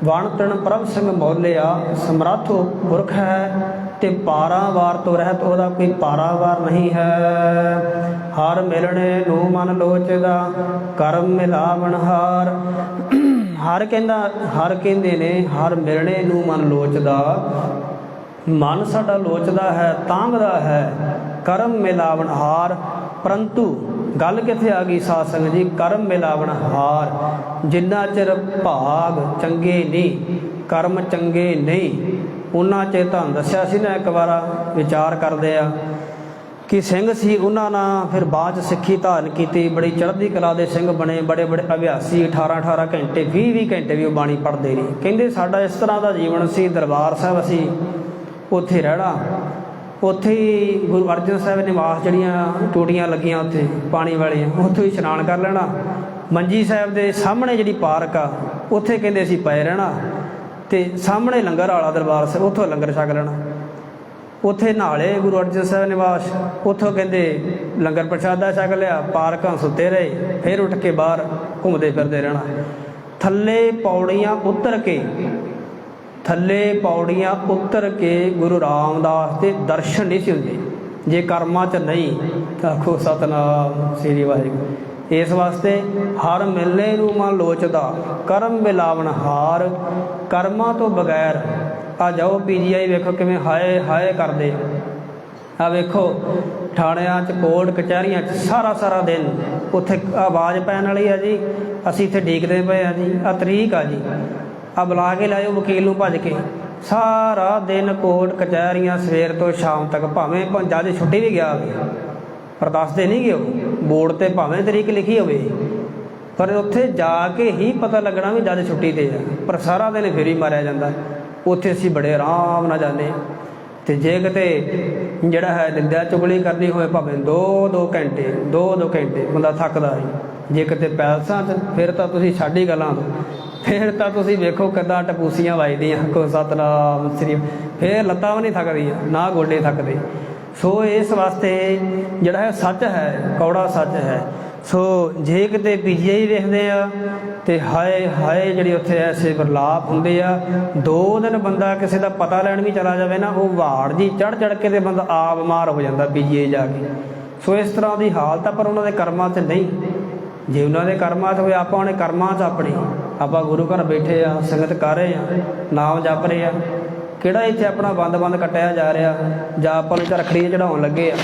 ਵਣ ਤਣ ਪ੍ਰਭ ਸਿੰਘ ਮੌਲਿਆ, ਸਮਰੱਥ ਪੁਰਖ ਹੈ। ਤੇ ਪਾਰਾਵਾਰ ਤੋਂ ਰਹਿਤ ਉਹਦਾ ਕੋਈ ਪਾਰਾਵਾਰ ਨਹੀਂ ਹੈ। ਹਰ ਮਿਲਣੇ ਨੂੰ ਮਨ ਲੋਚਦਾ, ਕਰਮ ਮਿਲਾਵਣ ਹਾਰ। ਹਰ ਕਹਿੰਦਾ, ਹਰ ਕਹਿੰਦੇ ਨੇ, ਹਰ ਮਿਲਣੇ ਨੂੰ ਮਨ ਲੋਚਦਾ। ਮਨ ਸਾਡਾ ਲੋਚਦਾ ਹੈ, ਤਾਂਗਦਾ ਹੈ, ਕਰਮ ਮਿਲਾਵਣ ਹਾਰ। ਪਰੰਤੂ ਗੱਲ ਕਿੱਥੇ ਆ ਗਈ ਸਾਧ ਸੰਗਤ ਜੀ? ਕਰਮ ਮਿਲਾਵਣ ਹਾਰ। ਜਿੰਨਾ ਚਿਰ ਭਾਗ ਚੰਗੇ ਨਹੀਂ, ਕਰਮ ਚੰਗੇ ਨਹੀਂ ਉਹਨਾਂ 'ਚ ਤੁਹਾਨੂੰ ਦੱਸਿਆ ਸੀ ਨਾ ਇੱਕ ਵਾਰ, ਵਿਚਾਰ ਕਰਦੇ ਆ ਕਿ ਸਿੰਘ ਸੀ, ਉਹਨਾਂ ਨਾਲ ਫਿਰ ਬਾਅਦ 'ਚ ਸਿੱਖੀ ਧਾਰਨ ਕੀਤੀ, ਬੜੀ ਚੜ੍ਹਦੀ ਕਲਾ ਦੇ ਸਿੰਘ ਬਣੇ, ਬੜੇ ਬੜੇ ਅਭਿਆਸੀ 18 18 ਘੰਟੇ 20 20 ਘੰਟੇ ਵੀ ਉਹ ਬਾਣੀ ਪੜ੍ਹਦੇ ਰਹੇ। ਕਹਿੰਦੇ ਸਾਡਾ ਇਸ ਤਰ੍ਹਾਂ ਦਾ ਜੀਵਨ ਸੀ, ਦਰਬਾਰ ਸਾਹਿਬ ਅਸੀਂ ਉੱਥੇ ਰਹਿਣਾ, ਉੱਥੇ ਹੀ ਗੁਰੂ ਅਰਜਨ ਸਾਹਿਬ ਨਿਵਾਸ ਜਿਹੜੀਆਂ ਟੂਟੀਆਂ ਲੱਗੀਆਂ ਉੱਥੇ, ਪਾਣੀ ਵਾਲੀਆਂ, ਉੱਥੇ ਹੀ ਇਸ਼ਨਾਨ ਕਰ ਲੈਣਾ। ਮੰਜੀ ਸਾਹਿਬ ਦੇ ਸਾਹਮਣੇ ਜਿਹੜੀ ਪਾਰਕ ਆ, ਉੱਥੇ ਕਹਿੰਦੇ ਅਸੀਂ ਪਏ ਰਹਿਣਾ। ਤੇ ਸਾਹਮਣੇ ਲੰਗਰ ਵਾਲਾ ਦਰਬਾਰ ਸਾਹਿਬ, ਉੱਥੋਂ ਲੰਗਰ ਛਕ ਲੈਣਾ। ਉੱਥੇ ਨਾਲੇ ਗੁਰੂ ਅਰਜਨ ਸਾਹਿਬ ਨਿਵਾਸ, ਉੱਥੋਂ ਕਹਿੰਦੇ ਲੰਗਰ ਪ੍ਰਸ਼ਾਦਾ ਛਕ ਲਿਆ, ਪਾਰਕਾਂ ਸੁੱਤੇ ਰਹੇ, ਫਿਰ ਉੱਠ ਕੇ ਬਾਹਰ ਘੁੰਮਦੇ ਫਿਰਦੇ ਰਹਿਣਾ। ਥੱਲੇ ਪੌੜੀਆਂ ਉਤਰ ਕੇ, ਥੱਲੇ ਪੌੜੀਆਂ ਉਤਰ ਕੇ ਗੁਰੂ ਰਾਮਦਾਸ ਦੇ ਦਰਸ਼ਨ ਨਹੀਂ ਸੀ ਹੁੰਦੇ। ਜੇ ਕਰਮਾਂ 'ਚ ਨਹੀਂ ਤਾਂ ਆਖੋ ਸਤਨਾਮ, ਸ੍ਰੀ ਵਾਹਿਗੁਰੂ। ਇਸ ਵਾਸਤੇ ਹਰ ਮਿਲਨੇ ਨੂੰ ਮਨ ਲੋਚਦਾ, ਕਰਮ ਮਿਲਾਵਣ ਹਾਰ, ਕਰਮਾਂ ਤੋਂ ਬਗੈਰ। ਆ ਜਾਓ ਪੀਜੀਆਈ ਵੇਖੋ ਕਿਵੇਂ ਹਾਏ ਹਾਏ ਕਰਦੇ। ਆ ਵੇਖੋ ਥਾਣਿਆਂ 'ਚ, ਕੋਰਟ ਕਚਹਿਰੀਆਂ 'ਚ ਸਾਰਾ ਸਾਰਾ ਦਿਨ ਉੱਥੇ ਆਵਾਜ਼ ਪੈਣ ਵਾਲੀ ਆ ਜੀ। ਅਸੀਂ ਇੱਥੇ ਡੀਕਦੇ ਪਏ ਆ ਜੀ। ਆ ਤਰੀਕ ਆ ਜੀ। ਆ ਬੁਲਾ ਕੇ ਲਾਇਓ ਵਕੀਲ ਨੂੰ ਭੱਜ ਕੇ। ਸਾਰਾ ਦਿਨ ਕੋਰਟ ਕਚਹਿਰੀਆਂ ਸਵੇਰ ਤੋਂ ਸ਼ਾਮ ਤੱਕ ਭਾਵੇਂ ਜੱਜ ਛੁੱਟੀ ਵੀ ਗਿਆ ਪਰ ਦੱਸਦੇ ਨਹੀਂ ਗਿਓ ਬੋਰਡ ਤੇ ਭਾਵੇਂ ਤਰੀਕ ਲਿਖੀ ਹੋਵੇ, ਪਰ ਉੱਥੇ ਜਾ ਕੇ ਹੀ ਪਤਾ ਲੱਗਣਾ ਵੀ ਜਦ ਛੁੱਟੀ ਤੇ ਆ, ਪਰ ਸਾਰਾ ਦਿਨ ਫਿਰ ਹੀ ਮਾਰਿਆ ਜਾਂਦਾ। ਉੱਥੇ ਅਸੀਂ ਬੜੇ ਆਰਾਮ ਨਾਲ ਜਾਂਦੇ ਹਾਂ। ਤੇ ਜੇ ਕਿਤੇ ਜਿਹੜਾ ਹੈ ਨਿੰਦਿਆ ਚੁਗਲੀ ਕਰਨੀ ਹੋਵੇ, ਭਾਵੇਂ 2-2 ਘੰਟੇ 2-2 ਘੰਟੇ ਬੰਦਾ ਥੱਕਦਾ ਹੈ। ਜੇ ਕਿਤੇ ਪੈਲਸਾਂ 'ਚ ਫਿਰ ਤਾਂ ਤੁਸੀਂ ਛੱਡੀ ਗੱਲਾਂ ਫਿਰ ਤਾਂ ਤੁਸੀਂ ਵੇਖੋ ਕਿੱਦਾਂ ਟਪੂਸੀਆਂ ਵੱਜਦੀਆਂ। ਕੋ ਸਤਨਾਮ ਸ੍ਰੀ ਫਿਰ ਲੱਤਾਂ ਵੀ ਨਹੀਂ ਥੱਕਦੀਆਂ, ਨਾ ਗੋਡੇ ਥੱਕਦੇ। ਸੋ ਇਸ ਵਾਸਤੇ ਜਿਹੜਾ ਹੈ ਸੱਚ ਹੈ, ਕੌੜਾ ਸੱਚ ਹੈ। ਸੋ ਜੇ ਕਿਤੇ ਪੀਜੀਆਈ ਵੇਖਦੇ ਆ, ਤੇ ਹਾਏ ਹਾਏ ਜਿਹੜੀ ਉੱਥੇ ਐਸੇ ਬਰਲਾਪ ਹੁੰਦੇ ਆ, ਦੋ ਦਿਨ ਬੰਦਾ ਕਿਸੇ ਦਾ ਪਤਾ ਲੈਣ ਵੀ ਚਲਾ ਜਾਵੇ ਨਾ, ਉਹ ਵਾੜ ਜੀ ਚੜ ਚੜ ਕੇ ਤੇ ਬੰਦਾ ਆ ਬਿਮਾਰ ਹੋ ਜਾਂਦਾ ਪੀਜੀਆਈ ਜਾ ਕੇ। ਸੋ ਇਸ ਤਰ੍ਹਾਂ ਦੀ ਹਾਲਤ ਆ ਪਰ ਉਹਨਾਂ ਦੇ ਕਰਮਾਂ 'ਚ ਨਹੀਂ। ਜੇ ਉਹਨਾਂ ਦੇ ਕਰਮਾਂ 'ਚ ਹੋਏ ਆਪਾਂ ਉਹਨੇ ਕਰਮਾਂ 'ਚ ਆਪਣੇ। ਆਪਾਂ ਗੁਰੂ ਘਰ ਬੈਠੇ ਆ, ਸੰਗਤ ਕਰ ਰਹੇ ਆ, ਨਾਮ ਜਪ ਰਹੇ ਆ। ਕਿਹੜਾ ਇੱਥੇ ਆਪਣਾ ਬੰਦ-ਬੰਦ ਕੱਟਿਆ ਜਾ ਰਿਹਾ? ਜਾਂ ਆਪਾਂ ਨੂੰ ਚਰਖੜੀ ਚੜਾਉਣ ਲੱਗੇ ਆ।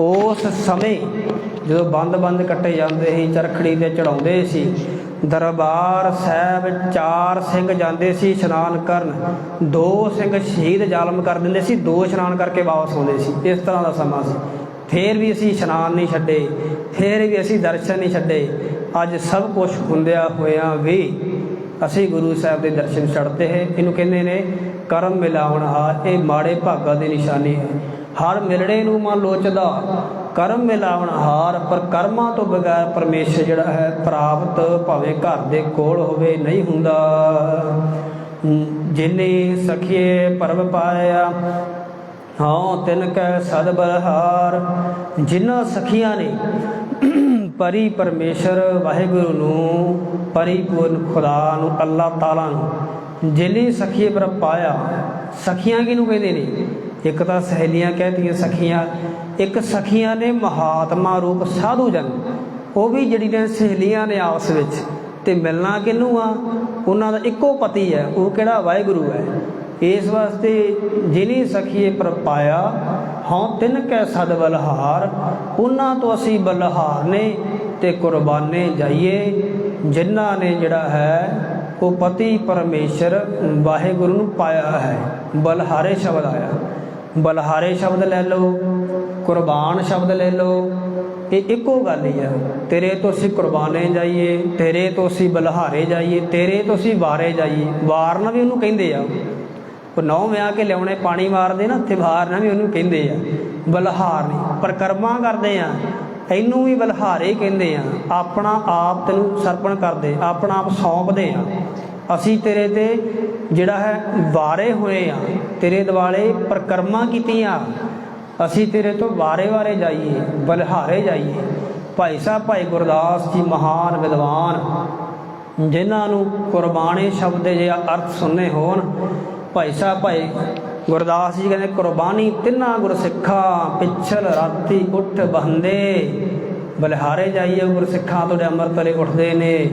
ਉਸ ਸਮੇਂ ਜਦੋਂ ਬੰਦ-ਬੰਦ ਕੱਟੇ ਜਾਂਦੇ ਸੀ, ਚਰਖੜੀ ਤੇ ਚੜਾਉਂਦੇ ਸੀ, ਦਰਬਾਰ ਸਾਹਿਬ ਚਾਰ ਸਿੰਘ ਜਾਂਦੇ ਸੀ ਇਸ਼ਨਾਨ ਕਰਨ। ਦੋ ਸਿੰਘ ਸ਼ਹੀਦ ਜ਼ਾਲਮ ਕਰ ਦਿੰਦੇ ਸੀ, ਦੋ ਇਸ਼ਨਾਨ ਕਰਕੇ ਵਾਪਸ ਆਉਂਦੇ ਸੀ। ਇਸ ਤਰ੍ਹਾਂ ਦਾ ਸਮਾਂ ਸੀ। ਫੇਰ ਵੀ ਅਸੀਂ ਇਸ਼ਨਾਨ ਨਹੀਂ ਛੱਡੇ, ਫੇਰ ਵੀ ਅਸੀਂ ਦਰਸ਼ਨ ਨਹੀਂ ਛੱਡੇ। ਅੱਜ ਸਭ ਕੁਝ ਹੁੰਦਿਆ ਹੋਇਆਂ ਵੀ ਅਸੀਂ ਗੁਰੂ ਸਾਹਿਬ ਦੇ ਦਰਸ਼ਨ ਛੱਡਦੇ ਹੈ। ਇਹਨੂੰ ਕਹਿੰਦੇ ਨੇ ਕਰਮ ਮਿਲਾਉਣ ਹਾਰ ਇਹ ਮਾੜੇ ਭਾਗਾਂ ਦੀ ਨਿਸ਼ਾਨੀ ਹੈ। ਹਰ ਮਿਲੜੇ ਨੂੰ ਮਨ ਲੋਚਦਾ, ਕਰਮ ਮਿਲਾਵਣ ਹਾਰ, ਪਰ ਕਰਮਾਂ ਤੋਂ ਬਗੈਰ ਪਰਮੇਸ਼ਰ ਜਿਹੜਾ ਹੈ, ਪ੍ਰਾਪਤ ਭਾਵੇਂ ਘਰ ਦੇ ਕੋਲ ਹੋਵੇ ਨਹੀਂ ਹੁੰਦਾ। ਜਿਨੇ ਸਖੀਏ ਪਰਮ ਪਾਇਆ ਹਾਂ ਤਿਨ ਕੈ ਸਦ ਬਲਹਾਰ। ਜਿਨ੍ਹਾਂ ਸਖੀਆਂ ਨੇ ਪਰੀ ਪਰਮੇਸ਼ਰ ਵਾਹਿਗੁਰੂ ਨੂੰ ਪਰਿਪੂਰਨ ਖੁਦਾ ਨੂੰ, ਅੱਲਾਹ ਤਾਲਾ ਨੂੰ ਜਿਨੇ ਸਖੀਏ ਪਰ ਪਾਇਆ, ਸਖੀਆਂ ਕਿਹਨੂੰ ਕਹਿੰਦੇ ਨੇ? ਇੱਕ ਤਾਂ ਸਹੇਲੀਆਂ ਕਹਿੰਦੀਆਂ ਸਖੀਆਂ, ਇੱਕ ਸਖੀਆਂ ਨੇ ਮਹਾਤਮਾ ਰੂਪ ਸਾਧੂ ਜਨ। ਉਹ ਵੀ ਜਿਹੜੀ ਨੇ ਸਹੇਲੀਆਂ ਨੇ ਆਪਸ ਵਿੱਚ, ਤੇ ਮਿਲਣਾ ਕਿਹਨੂੰ ਆ? ਉਹਨਾਂ ਦਾ ਇੱਕੋ ਪਤੀ ਹੈ, ਉਹ ਕਿਹੜਾ ਵਾਹਿਗੁਰੂ ਹੈ? ਇਸ ਵਾਸਤੇ ਜਿਨੀ ਸਖੀਏ ਪਰ ਪਾਇਆ, ਹਉ ਤਿੰਨ ਕੈ ਸਦ ਬਲਹਾਰ, ਉਹਨਾਂ ਤੋਂ ਅਸੀਂ ਬਲਹਾਰ ਨੇ ਤੇ ਕੁਰਬਾਨੇ ਜਾਈਏ। ਜਿਨ੍ਹਾਂ ਨੇ ਜਿਹੜਾ ਹੈ ਉਹ ਪਰਮੇਸ਼ਰ ਵਾਹਿਗੁਰੂ ਨੂੰ ਪਾਇਆ ਹੈ। ਬਲਹਾਰੇ ਸ਼ਬਦ ਆਇਆ। ਬਲਹਾਰੇ ਸ਼ਬਦ ਲੈ ਲਓ, ਕੁਰਬਾਨ ਸ਼ਬਦ ਲੈ ਲਓ। ਇਹ ਇੱਕੋ ਗੱਲ ਹੀ ਆ ਤੇਰੇ ਤੋਂ ਅਸੀਂ ਕੁਰਬਾਨੇ ਜਾਈਏ, ਤੇਰੇ ਤੋਂ ਅਸੀਂ ਬਲਹਾਰੇ ਜਾਈਏ, ਤੇਰੇ ਤੋਂ ਅਸੀਂ ਵਾਰੇ ਜਾਈਏ। ਵਾਰਨਾ ਵੀ ਉਹਨੂੰ ਕਹਿੰਦੇ ਆ। ਉਹ ਨੌ ਵਿਆਹ ਕੇ ਲਿਆਉਣੇ, ਪਾਣੀ ਮਾਰਦੇ ਨਾ, ਤੇ ਵਾਰਨਾ ਵੀ ਉਹਨੂੰ ਕਹਿੰਦੇ ਆ। ਬਲਹਾਰ ਨਹੀਂ ਪਰ ਕਰਮਾਂ ਕਰਦੇ ਆ। ਇਹਨੂੰ ਵੀ ਬਲਹਾਰੇ ਕਹਿੰਦੇ ਆ, ਆਪਣਾ ਆਪ ਤੈਨੂੰ ਸਰਪਣ ਕਰਦੇ, ਆਪਣਾ ਆਪ ਸੌਂਪਦੇ ਆ। ਅਸੀਂ ਤੇਰੇ ਤੇ ਜਿਹੜਾ ਹੈ ਵਾਰੇ ਹੋਏ ਆ, ਤੇਰੇ ਦਿਵਾਲੇ ਪ੍ਰਕਰਮਾਂ ਕੀਤੀਆਂ। ਅਸੀਂ ਤੇਰੇ ਤੋਂ ਵਾਰੇ-ਵਾਰੇ ਜਾਈਏ, ਬਲਹਾਰੇ ਜਾਈਏ। ਭਾਈ ਸਾਹਿਬ, ਭਾਈ ਗੁਰਦਾਸ ਜੀ ਮਹਾਨ ਵਿਦਵਾਨ, ਜਿਨ੍ਹਾਂ ਨੂੰ ਕੁਰਬਾਨੀ ਸ਼ਬਦ ਦੇ ਜੇ ਅਰਥ ਸੁਣਨੇ ਹੋਣ, ਭਾਈ ਸਾਹਿਬ, ਭਾਈ ਗੁਰਦਾਸ ਜੀ ਕਹਿੰਦੇ, ਕੁਰਬਾਨੀ ਤਿੰਨਾਂ ਗੁਰਸਿੱਖਾਂ, ਪਿਛਲ ਰਾਤੀ ਉੱਠ ਬੰਦੇ ਬਲਹਾਰੇ ਜਾਈਏ ਗੁਰਸਿੱਖਾਂ, ਤੁਹਾਡੇ ਅੰਮ੍ਰਿਤ ਵੇਲੇ ਉੱਠਦੇ ਨੇ।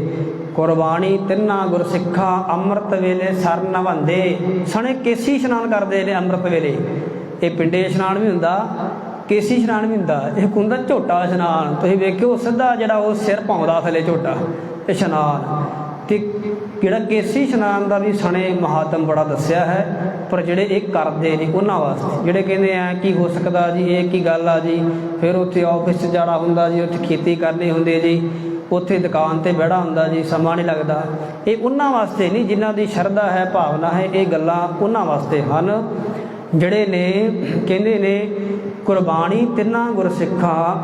ਕੁਰਬਾਨੀ ਤਿੰਨਾਂ ਗੁਰਸਿੱਖਾਂ, ਅੰਮ੍ਰਿਤ ਵੇਲੇ ਸਰ ਨਵੰਦੇ ਸਣੇ ਕੇਸੀ ਇਸ਼ਨਾਨ ਕਰਦੇ ਨੇ ਅੰਮ੍ਰਿਤ ਵੇਲੇ। ਇਹ ਪਿੰਡੇ ਇਸ਼ਨਾਨ ਵੀ ਹੁੰਦਾ, ਕੇਸੀ ਇਸ਼ਨਾਨ ਵੀ ਹੁੰਦਾ। ਇਹ ਹੁੰਦਾ ਝੋਟਾ ਇਸ਼ਨਾਨ। ਤੁਸੀਂ ਵੇਖਿਓ, ਸਿੱਧਾ ਜਿਹੜਾ ਉਹ ਸਿਰ ਪਾਉਂਦਾ ਥੱਲੇ ਝੋਟਾ, ਇਸ਼ਨਾਨ। ਤੇ ਜਿਹੜਾ ਕੇਸੀ ਇਸ਼ਨਾਨ ਦਾ ਵੀ ਸਣੇ ਮਹਾਤਮ ਬੜਾ ਦੱਸਿਆ ਹੈ, ਪਰ ਜਿਹੜੇ ਇਹ ਕਰਦੇ ਨੇ ਉਹਨਾਂ ਵਾਸਤੇ, ਜਿਹੜੇ ਕਹਿੰਦੇ ਆ ਕੀ ਹੋ ਸਕਦਾ ਜੀ, ਇਹ ਕੀ ਗੱਲ ਆ ਜੀ, ਫਿਰ ਉੱਥੇ ਆਫਿਸ 'ਚ ਜਾਣਾ ਹੁੰਦਾ ਜੀ, ਉੱਥੇ ਖੇਤੀ ਕਰਨੀ ਹੁੰਦੀ ਜੀ, ਉੱਥੇ ਦੁਕਾਨ ਤੇ ਬਹਿਣਾ ਹੁੰਦਾ ਜੀ, ਸਮਾਂ ਨਹੀਂ ਲੱਗਦਾ। ਇਹ ਉਹਨਾਂ ਵਾਸਤੇ ਨਹੀਂ, ਜਿਨ੍ਹਾਂ ਦੀ ਸ਼ਰਧਾ ਹੈ, ਭਾਵਨਾ ਹੈ, ਇਹ ਗੱਲਾਂ ਉਹਨਾਂ ਵਾਸਤੇ ਹਨ। ਜਿਹੜੇ ਨੇ, ਕਹਿੰਦੇ ਨੇ, ਕੁਰਬਾਨੀ ਤਿੰਨਾਂ ਗੁਰਸਿੱਖਾਂ,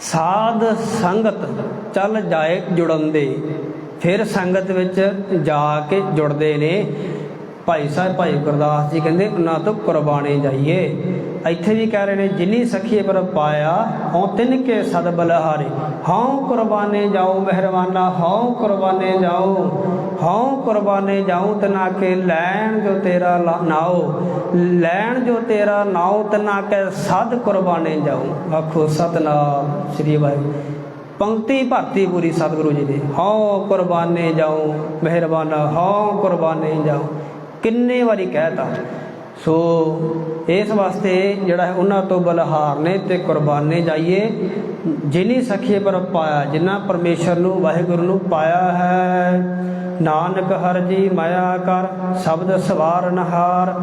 ਸਾਧ ਸੰਗਤ ਚੱਲ ਜਾਏ ਜੁੜਨ ਦੇ। ਫਿਰ ਸੰਗਤ ਵਿੱਚ ਜਾ ਕੇ ਜੁੜਦੇ ਨੇ। ਭਾਈ ਸਾਹਿਬ, ਭਾਈ ਗੁਰਦਾਸ ਜੀ ਕਹਿੰਦੇ, ਉਹਨਾਂ ਤੋਂ ਕੁਰਬਾਨੀ ਜਾਈਏ। ਇੱਥੇ ਵੀ ਕਹਿ ਰਹੇ ਨੇ, ਜਿਨੀ ਸਖੀਏ ਪਰ ਪਾਇਆ, ਹਉ ਤਿਨ ਕੇ ਸਦ ਬਲਹਾਰੇ। ਹਉ ਕੁਰਬਾਨੇ ਜਾਓ ਮਿਹਰਬਾਨਾ, ਹਉ ਕੁਰਬਾਨੇ ਜਾਓ, ਹਉ ਕੁਰਬਾਨੇ ਜਾਉ ਤਨਾ ਕੇ ਲੈਣ ਜੋ ਤੇਰਾ ਨਾਉ, ਲੈਣ ਜੋ ਤੇਰਾ ਨਾਉ ਤਨਾ ਕੇ ਸਦ ਕੁਰਬਾਨੇ ਜਾਉ ਆਖੋ, ਸਤਨਾਮ ਸ੍ਰੀ ਵਾਹਿਗੁਰੂ। ਪੰਕਤੀ ਭਰਤੀ ਪੂਰੀ ਸਤਿਗੁਰੂ ਜੀ ਦੀ। ਹਉ ਕੁਰਬਾਨੇ ਜਾਉ, ਮਿਹਰਬਾਨਾ, ਹਉ ਕੁਰਬਾਨੇ ਜਾਉ। ਕਿੰਨੇ ਵਾਰੀ ਕਹਿਤਾ। ਸੋ ਇਸ ਵਾਸਤੇ ਜਿਹੜਾ ਹੈ ਉਹਨਾਂ ਤੋਂ ਬਲਹਾਰ ਨੇ ਤੇ ਕੁਰਬਾਨੇ ਜਾਈਏ। ਜਿਨੀ ਸਖੀਏ ਪਰ ਪਾਇਆ ਜਿਨ੍ਹਾਂ ਪਰਮੇਸ਼ਰ ਨੂੰ, ਵਾਹਿਗੁਰੂ ਨੂੰ ਪਾਇਆ ਹੈ। ਨਾਨਕ ਹਰ ਜੀ ਮਾਇਆ ਕਰ, ਸ਼ਬਦ ਸਵਾਰ ਨਹਾਰ।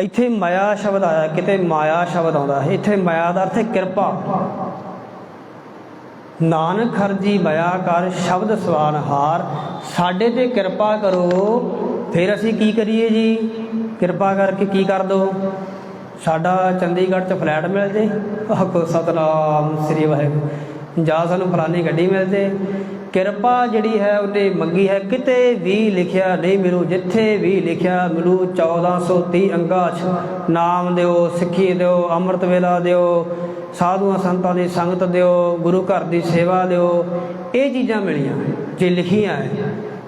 ਇੱਥੇ ਮਾਇਆ ਸ਼ਬਦ ਆਇਆ, ਕਿਤੇ ਮਾਇਆ ਸ਼ਬਦ ਆਉਂਦਾ ਇੱਥੇ ਮਾਇਆ ਦਾ ਅਰਥ ਹੈ ਕਿਰਪਾ। ਨਾਨਕ ਹਰ ਜੀ ਕਰ, ਸ਼ਬਦ ਸਵਾਨ ਹਾਰ। ਸਾਡੇ ਤੇ ਕਿਰਪਾ ਕਰੋ। ਫਿਰ ਅਸੀਂ ਕੀ ਕਰੀਏ ਜੀ? ਕਿਰਪਾ ਕਰਕੇ ਕੀ ਕਰ ਦੋ? ਸਾਡਾ ਚੰਡੀਗੜ੍ਹ 'ਚ ਫਲੈਟ ਮਿਲ ਜੇ ਹਕੋ ਸਤਨਾਮ ਸ੍ਰੀ ਵਾਹਿਗੁਰੂ। ਜਾਂ ਸਾਨੂੰ ਫਲਾਨੀ ਗੱਡੀ ਮਿਲ ਜੇ ਕਿਰਪਾ ਜਿਹੜੀ ਹੈ ਉਹਨੇ ਮੰਗੀ ਹੈ। ਕਿਤੇ ਵੀ ਲਿਖਿਆ ਨਹੀਂ ਮਿਲੂ। ਜਿੱਥੇ ਵੀ ਲਿਖਿਆ ਮਿਲੂ। 1430 ਅੰਗਾਂ 'ਚ ਨਾਮ ਦਿਓ, ਸਿੱਖੀ ਦਿਓ, ਅੰਮ੍ਰਿਤ ਵੇਲਾ ਦਿਓ। ਸਾਧੂਆਂ ਸੰਤਾਂ ਦੀ ਸੰਗਤ ਦਿਓ, ਗੁਰੂ ਘਰ ਦੀ ਸੇਵਾ ਦਿਓ, ਇਹ ਚੀਜ਼ਾਂ ਮਿਲੀਆਂ ਜੇ ਲਿਖੀਆਂ ਹੈ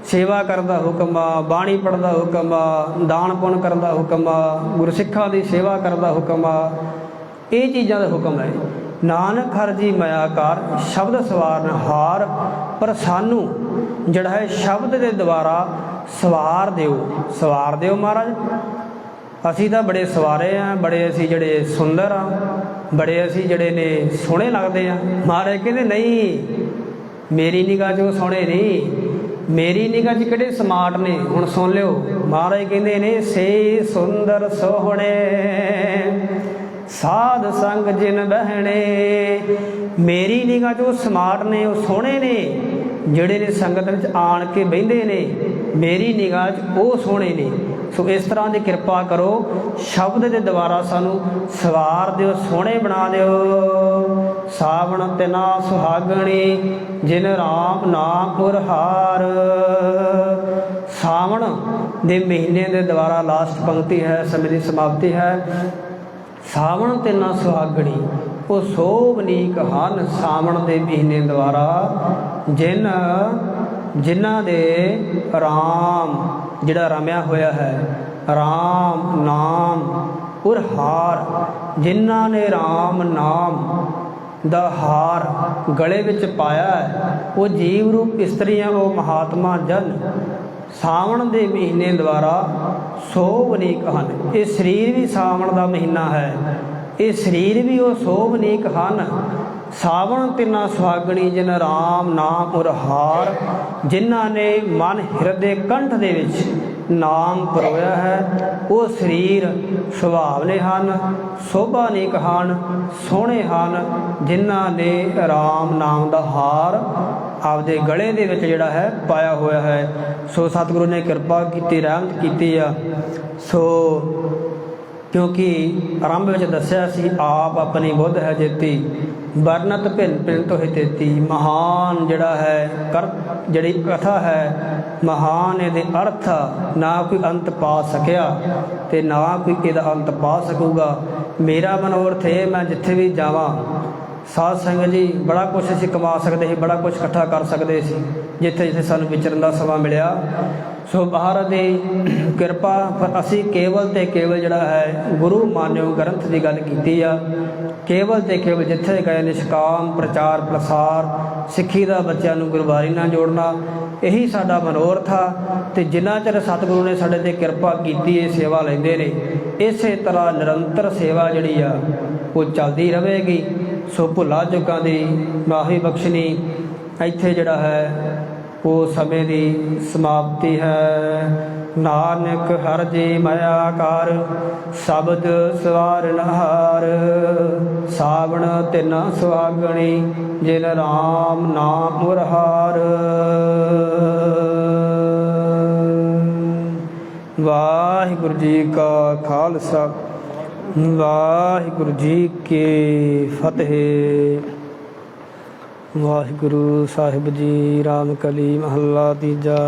ਸੇਵਾ ਕਰਨ ਦਾ ਹੁਕਮ ਆ, ਬਾਣੀ ਪੜਨ ਦਾ ਹੁਕਮ ਆ, ਦਾਨ ਪੁੰਨ ਕਰਨ ਦਾ ਹੁਕਮ ਆ, ਗੁਰਸਿੱਖਾਂ ਦੀ ਸੇਵਾ ਕਰਨ ਦਾ ਹੁਕਮ ਆ, ਇਹ ਚੀਜ਼ਾਂ ਦਾ ਹੁਕਮ ਹੈ ਨਾਨਕ ਹਰ ਜੀ ਮਾਇਆਕਾਰ ਸ਼ਬਦ ਸਵਾਰਨ ਹਾਰ, ਪਰ ਸਾਨੂੰ ਜਿਹੜਾ ਹੈ ਸ਼ਬਦ ਦੇ ਦੁਆਰਾ ਸਵਾਰ ਦਿਓ। ਸਵਾਰ ਦਿਓ ਮਹਾਰਾਜ। ਅਸੀਂ ਤਾਂ ਬੜੇ ਸਵਾਰੇ ਆ, ਬੜੇ ਅਸੀਂ ਜਿਹੜੇ ਸੁੰਦਰ ਆ, ਬੜੇ ਅਸੀਂ ਜਿਹੜੇ ਨੇ ਸੋਹਣੇ ਲੱਗਦੇ ਆ। ਮਹਾਰਾਜ ਕਹਿੰਦੇ, ਨਹੀਂ, ਮੇਰੀ ਨਿਗਾਹ 'ਚ ਉਹ ਸੋਹਣੇ ਨਹੀਂ ਮੇਰੀ ਨਿਗਾਹ 'ਚ ਕਿਹੜੇ ਸਮਾਰਟ ਨੇ? ਹੁਣ ਸੁਣ ਲਿਓ, ਮਹਾਰਾਜ ਕਹਿੰਦੇ ਨੇ, ਸੇ ਸੁੰਦਰ ਸੋਹਣੇ, ਸਾਧ ਸੰਗ ਜਿਨ ਬਹਿਣੇ, ਮੇਰੀ ਨਿਗਾਹ 'ਚ ਉਹ ਸਮਾਰਟ ਨੇ, ਉਹ ਸੋਹਣੇ ਨੇ, ਜਿਹੜੇ ਨੇ ਸੰਗਤ ਵਿੱਚ ਆਣ ਕੇ ਬਹਿੰਦੇ ਨੇ, ਮੇਰੀ ਨਿਗਾਹ 'ਚ ਉਹ ਸੋਹਣੇ ਨੇ। ਸੋ ਇਸ ਤਰ੍ਹਾਂ ਦੀ ਕਿਰਪਾ ਕਰੋ, ਸ਼ਬਦ ਦੇ ਦੁਆਰਾ ਸਾਨੂੰ ਸਵਾਰ ਦਿਓ, ਸੋਹਣੇ ਬਣਾ ਦਿਓ। ਸਾਵਣ ਤਿਨਾ ਸੁਹਾਗਣੀ, ਜਿਨ ਰਾਮ ਨਾਮ ਪੁਰ ਸਾਵਣ ਦੇ ਮਹੀਨੇ ਦੇ ਦੁਆਰਾ ਲਾਸਟ ਪੰਕਤੀ ਹੈ, ਸਮੇਂ ਦੀ ਸਮਾਪਤੀ ਹੈ। ਸਾਵਣ ਤੇ ਸੁਹਾਗਣੀ, ਉਹ ਸੋਭਨੀਕ ਹਨ ਸਾਵਣ ਦੇ ਮਹੀਨੇ ਦੁਆਰਾ, ਜਿਨ ਜਿਨ੍ਹਾਂ ਦੇ ਰਾਮ ਜਿਹੜਾ ਰਮਿਆ ਹੋਇਆ ਹੈ, ਰਾਮ ਨਾਮ ਉਰ ਹਾਰ ਜਿਨ੍ਹਾਂ ਨੇ ਰਾਮ ਨਾਮ ਦਾ ਹਾਰ ਗਲੇ ਵਿੱਚ ਪਾਇਆ ਹੈ, ਉਹ ਜੀਵ ਰੂਪ ਇਸਤਰੀਆਂ ਉਹ ਮਹਾਤਮਾ ਜਨ। ਸਾਵਣ ਦੇ ਮਹੀਨੇ ਦੁਆਰਾ ਸੋਭਨੀਕ ਹਨ। ਇਹ ਸਰੀਰ ਵੀ ਸਾਵਣ ਦਾ ਮਹੀਨਾ ਹੈ। ਇਹ ਸਰੀਰ ਵੀ ਉਹ ਸੋਭਨੀਕ ਹਨ। ਸਾਵਣ ਤਿੰਨਾ ਸੁਹਾਗਣੀ ਜਿਨ ਰਾਮ ਨਾਮ ਉਰ ਹਾਰ ਜਿਨ੍ਹਾਂ ਨੇ ਮਨ ਹਿਰਦੇ ਕੰਠ ਦੇ ਵਿੱਚ ਨਾਮ ਪਰੋਇਆ ਹੈ, ਉਹ ਸਰੀਰ ਸੁਭਾਵਨੇ ਹਨ, ਸ਼ੋਭਾ ਸੋਭਾਨੀਕ ਹਨ, ਸੋਹਣੇ ਹਨ, ਜਿਨ੍ਹਾਂ ਨੇ ਰਾਮ ਨਾਮ ਦਾ ਹਾਰ ਆਪਦੇ ਗਲੇ ਦੇ ਵਿੱਚ ਜਿਹੜਾ ਹੈ ਪਾਇਆ ਹੋਇਆ ਹੈ। ਸੋ ਸਤਿਗੁਰੂ ਨੇ ਕਿਰਪਾ ਕੀਤੀ, ਰਹਿਮਤ ਕੀਤੀ ਆ। ਸੋ ਕਿਉਂਕਿ ਆਰੰਭ ਵਿੱਚ ਦੱਸਿਆ ਸੀ, ਆਪ ਆਪਣੀ ਬੁੱਧ ਹੈ ਜੇਤੀ, ਵਰਨਤ ਭਿੰਨ ਭਿੰਨ ਤੋਹਿ ਤੇਤੀ। ਮਹਾਨ ਜਿਹੜਾ ਹੈ, ਕਰ ਜਿਹੜੀ ਕਥਾ ਹੈ, ਮਹਾਨ ਇਹਦੇ ਅਰਥ, ਨਾ ਕੋਈ ਅੰਤ ਪਾ ਸਕਿਆ ਤੇ ਨਾ ਕੋਈ ਇਹਦਾ ਅੰਤ ਪਾ ਸਕੂਗਾ। ਮੇਰਾ ਮਨੋਰਥ ਇਹ ਮੈਂ ਜਿੱਥੇ ਵੀ ਜਾਵਾਂ, ਸਾਧ ਸੰਗਤ ਜੀ, ਬੜਾ ਕੁਝ ਅਸੀਂ ਕਮਾ ਸਕਦੇ ਸੀ, ਬੜਾ ਕੁਝ ਇਕੱਠਾ ਕਰ ਸਕਦੇ ਸੀ, ਜਿੱਥੇ ਜਿੱਥੇ ਸਾਨੂੰ ਵਿਚਰਨ ਦਾ ਸਮਾਂ ਮਿਲਿਆ। ਸੋ ਮਹਾਰਾਜ ਦੀ ਕਿਰਪਾ, ਪਰ ਅਸੀਂ ਕੇਵਲ ਤੇ ਕੇਵਲ ਜਿਹੜਾ ਹੈ, ਗੁਰੂ ਮਾਨਿਓ ਗ੍ਰੰਥ ਦੀ ਗੱਲ ਕੀਤੀ ਆ। ਕੇਵਲ ਤੇ ਕੇਵਲ ਜਿੱਥੇ ਗਏ ਨਿਸ਼ਕਾਮ, ਪ੍ਰਚਾਰ, ਪ੍ਰਸਾਰ, ਸਿੱਖੀ ਦਾ ਬੱਚਿਆਂ ਨੂੰ ਗੁਰਬਾਣੀ ਨਾਲ ਜੋੜਨਾ, ਇਹੀ ਸਾਡਾ ਮਨੋਰਥ ਆ। ਤੇ ਜਿੰਨਾ ਚਿਰ ਸਤਿਗੁਰੂ ਨੇ ਸਾਡੇ ਤੇ ਕਿਰਪਾ ਕੀਤੀ, ਇਹ ਸੇਵਾ ਲੈਂਦੇ ਨੇ। ਇਸੇ ਤਰ੍ਹਾਂ ਨਿਰੰਤਰ ਸੇਵਾ ਜਿਹੜੀ ਆ, ਉਹ ਚੱਲਦੀ ਰਹੇਗੀ। ਸੋ ਭੁੱਲਾ ਚੁੱਕਾਂ ਦੀ ਮਾਫੀ ਬਖਸ਼ਣੀ, ਇੱਥੇ ਜਿਹੜਾ ਹੈ ਉਹ ਸਮੇਂ ਦੀ ਸਮਾਪਤੀ ਹੈ। ਨਾਨਕ ਹਰ ਜੀ ਮਾਇਆ ਕਰ, ਸ਼ਬਦ ਸਵਾਰਨ ਸਾਵਣ ਤਿਨ ਸੁਹਾਗਣੀ, ਜਿਨ ਰਾਮ ਨਾਮ ਮੁਰਹਾਰ ਵਾਹਿਗੁਰੂ ਜੀ ਕਾ ਖਾਲਸਾ, ਵਾਹਿਗੁਰੂ ਜੀ ਕੀ ਫਤਿਹ। ਵਾਹਿਗੁਰੂ ਸਾਹਿਬ ਜੀ ਰਾਮ ਕਲੀ ਮਹੱਲਾ ਤੀਜਾ।